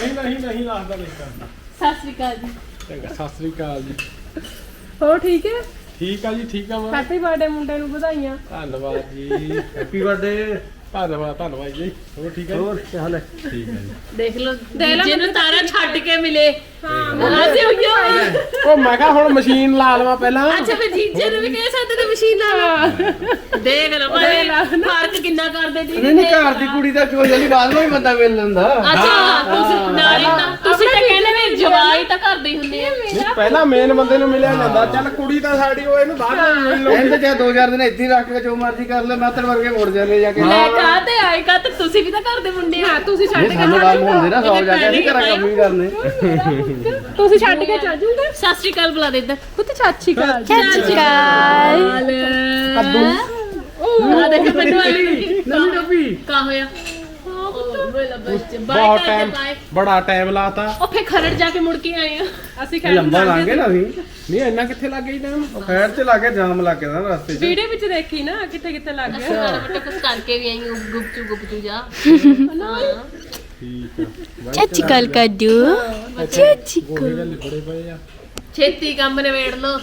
ਨਹੀਂ ਨਹੀਂ ਨਹੀਂ ਲਾਸਦਾ ਨਹੀਂ ਕਰਦਾ ਸਤਿ ਸ਼੍ਰੀ ਅਕਾਲ ਜੀ। ਚੰਗਾ ਸਤਿ ਸ੍ਰੀ ਅਕਾਲ ਜੀ। ਹੋ ਠੀਕ ਹੈ? ਠੀਕ ਆ ਜੀ ਠੀਕ ਆ ਮੈਂ। ਹੈਪੀ ਬਰਥਡੇ ਮੁੰਡੇ ਨੂੰ ਵਧਾਈਆਂ। ਧੰਨਵਾਦ ਜੀ। ਹੈਪੀ ਬਰਥਡੇ ਧੰਨਵਾਦ ਧੰਨਵਾਦ ਜੀ। ਹੋਰ ਠੀਕ ਆ ਜੀ? ਹੋਰ ਕੀ ਹਾਲ ਹੈ? ਠੀਕ ਆ ਜੀ। ਦੇਖ ਲਓ। ਜਿਹਨੂੰ ਤਾਰਾ ਛੱਡ ਕੇ ਮਿਲੇ। ਹਾਂ ਰਾਜ਼ੀ ਹੋ ਗਿਆ ਉਹ ਮੈਂ ਕਿਹਾ ਹੁਣ ਮਸ਼ੀਨ ਲਾ ਲਵਾਂ ਪਹਿਲਾਂ। ਅੱਛਾ ਫਿਰ ਜੀਜੇ ਨੂੰ ਵੀ ਕਹਿ ਸਕਦੇ ਤੇ ਮਸ਼ੀਨ ਲਾ ਲਾ ਦੇਖ ਲਓ ਭਾਈ ਫ਼ਰਕ ਕਿੰਨਾ ਕਰਦੇ ਜੀ ਨਹੀਂ ਨਹੀਂ ਘਰ ਦੀ ਕੁੜੀ ਦਾ ਕੋਈ ਨਹੀਂ ਬਾਅਦ ਵਿੱਚ ਬੰਦਾ ਮਿਲ ਲੈਂਦਾ? ਅੱਛਾ ਤੁਸੀਂ ਨਾਲੇ ਤਾਂ ਤੁਸੀਂ ਤਾਂ ਕਹਿੰਦੇ ਵੀ ਜਵਾਈ ਤਾਂ ਕਰਦੇ ਹੀ ਹੁੰਦੇ ਆ। ਨਹੀਂ, ਪਹਿਲਾਂ ਮੇਨ ਬੰਦੇ ਨੂੰ ਮਿਲਿਆ ਜਾਂਦਾ। ਚੱਲ ਕੁੜੀ ਤਾਂ ਸਾਡੀ ਉਹ ਇਹਨੂੰ ਬਾਅਦ ਵਿੱਚ ਮਿਲ ਐਂ ਤਾਂ ਚਾਹੇ ਦੋ ਚਾਰ ਦਿਨ ਇੱਥੇ ਹੀ ਰੱਖ ਕੇ ਜੋ ਮਰਜ਼ੀ ਕਰ ਲੈ ਮੈਂ ਤੇਰੇ ਵਰਗੇ ਮੁੜ ਜਾਂਦੇ ਜਾ ਕੇ। ਲੈ ਕਾਹਤੇ ਆਏ ਕਾ ਤੇ ਤੁਸੀਂ ਵੀ ਤਾਂ ਕਰਦੇ ਮੁੰਡੇ ਆ। ਤੁਸੀਂ ਛੱਡ ਨਹੀਂ ਸਾਨੂੰ ਕੰਮ ਹੁੰਦੇ ਨਾ ਸੌ ਜਾ ਕੇ ਅਸੀਂ ਘਰਾਂ ਕੰਮ ਵੀ ਕਰਨੇ। ਤੁਸੀਂ ਛੱਡ ਕੇ ਚੱਲ ਜੂਗੇ? ਸਤਿ ਸ਼੍ਰੀ ਅਕਾਲ ਬੁਲਾ ਦੇ ਇੱਧਰ। ਪੁੱਤ ਚਾਚੀ ਘਰ ਸਤਿ ਸ਼੍ਰੀ ਅਕਾਲ। ਆ ਦੇਖ ਮੈਨੂੰ ਆਈ ਨਵੀਂ ਟੋਪੀ। ਕਾ ਹੋਇਆ? ਬਹੁਤ ਟਾਈਮ ਬੜਾ ਟਾਈਮ ਲਾਤਾ। ਉਹ ਫੇ ਖਰੜ ਜਾ ਕੇ ਮੁੜ ਕੇ ਆਏ ਆ। ਅਸੀਂ ਇਹ ਲੰਬਾ ਲਾਂਗੇ ਨਾ ਅਸੀਂ ਨਹੀਂ ਇੰਨਾ ਕਿੱਥੇ ਲੱਗ ਗਈ ਟਾਈਮ ਉਹ ਖੈਰ ਚ ਲਾ ਕੇ ਜਾਮ ਲੱਗ ਗਿਆ ਨਾ ਰਸਤੇ 'ਚ। ਵੀਡੀਓ ਵਿੱਚ ਦੇਖੀ ਨਾ ਕਿੱਥੇ ਕਿੱਥੇ ਲੱਗ ਗਿਆ। ਸਾਰਾ ਬੱਟਾ ਕੁਝ ਕਰਕੇ ਵੀ ਆਈ ਗੁਪਚੂ ਗੁਪਚੂ ਜਾ। ਠੀਕ ਆ। ਚਾਚੀ ਕਾਲ ਕੱਦੂ ਚਾਚੀ ਪਏ ਆ। ਛੇਤੀ ਕੰਮ ਨਿਬੇੜ ਲੋ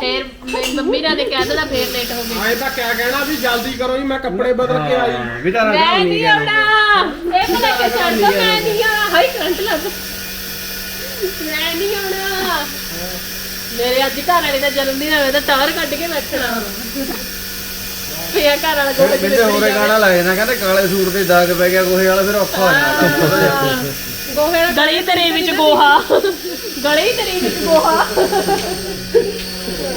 ਫੇਰ ਮੇਰੀ ਮੰਮੀ ਨੇ ਕਹਿ ਦੇਣਾ ਫੇਰ ਲੇਟ ਹੋ ਗਈ। ਆਏ ਤਾਂ ਕਿਆ ਕਹਿਣਾ ਵੀ ਜਲਦੀ ਕਰੋ ਜੀ ਮੈਂ ਕੱਪੜੇ ਬਦਲ ਕੇ ਆਈ। ਵਿਚਾਰਾ ਮੈਂ ਨਹੀਂ ਆਉਣਾ। ਇਹ ਲੈ ਕੇ ਛੱਡ ਦੋ ਮੈਂ ਨਹੀਂ ਆਉਣਾ। ਹਾਈ ਕਰੰਟ ਲੱਗ ਮੈਂ ਨਹੀਂ ਆਉਣਾ। ਮੇਰੇ ਅੱਜ ਘਰ ਵਾਲੇ ਦਾ ਜਨਮ ਦਿਨ ਹੋਵੇ ਤਾਂ ਟਾਵਰ ਕੱਢ ਕੇ ਬੈਠਣਾ। ਪਿਆ ਘਰ ਵਾਲਾ ਕੋਲ ਵਿੱਚ ਹੋਰੇ ਗਾਣਾ ਲਾਏ ਨਾ ਕਹਿੰਦੇ ਕਾਲੇ ਸੂਟ ਤੇ ਦਾਗ ਪੈ ਗਿਆ ਗੋਹੇ ਵਾਲਾ ਫਿਰ ਔਖਾ ਹੋ ਜਾਣਾ ਗੋਹੇ ਗਲੀ ਤੇਰੇ ਵਿੱਚ ਗੋਹਾ। ਗਲੀ ਤੇਰੇ ਵਿੱਚ ਗੋਹਾ।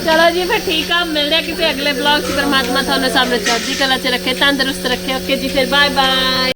ਚਲੋ ਜੀ ਫਿਰ ਠੀਕ ਆ ਮਿਲਦੇ ਆ ਕਿਸੇ ਅਗਲੇ ਬਲੌਗ 'ਚ। ਪਰਮਾਤਮਾ ਤੁਹਾਨੂੰ ਸਭ ਨੂੰ ਚੜ੍ਹਦੀ ਕਲਾ 'ਚ ਰੱਖੇ ਤੰਦਰੁਸਤ ਰੱਖੇ। ਓਕੇ ਜੀ ਫਿਰ ਬਾਏ ਬਾਏ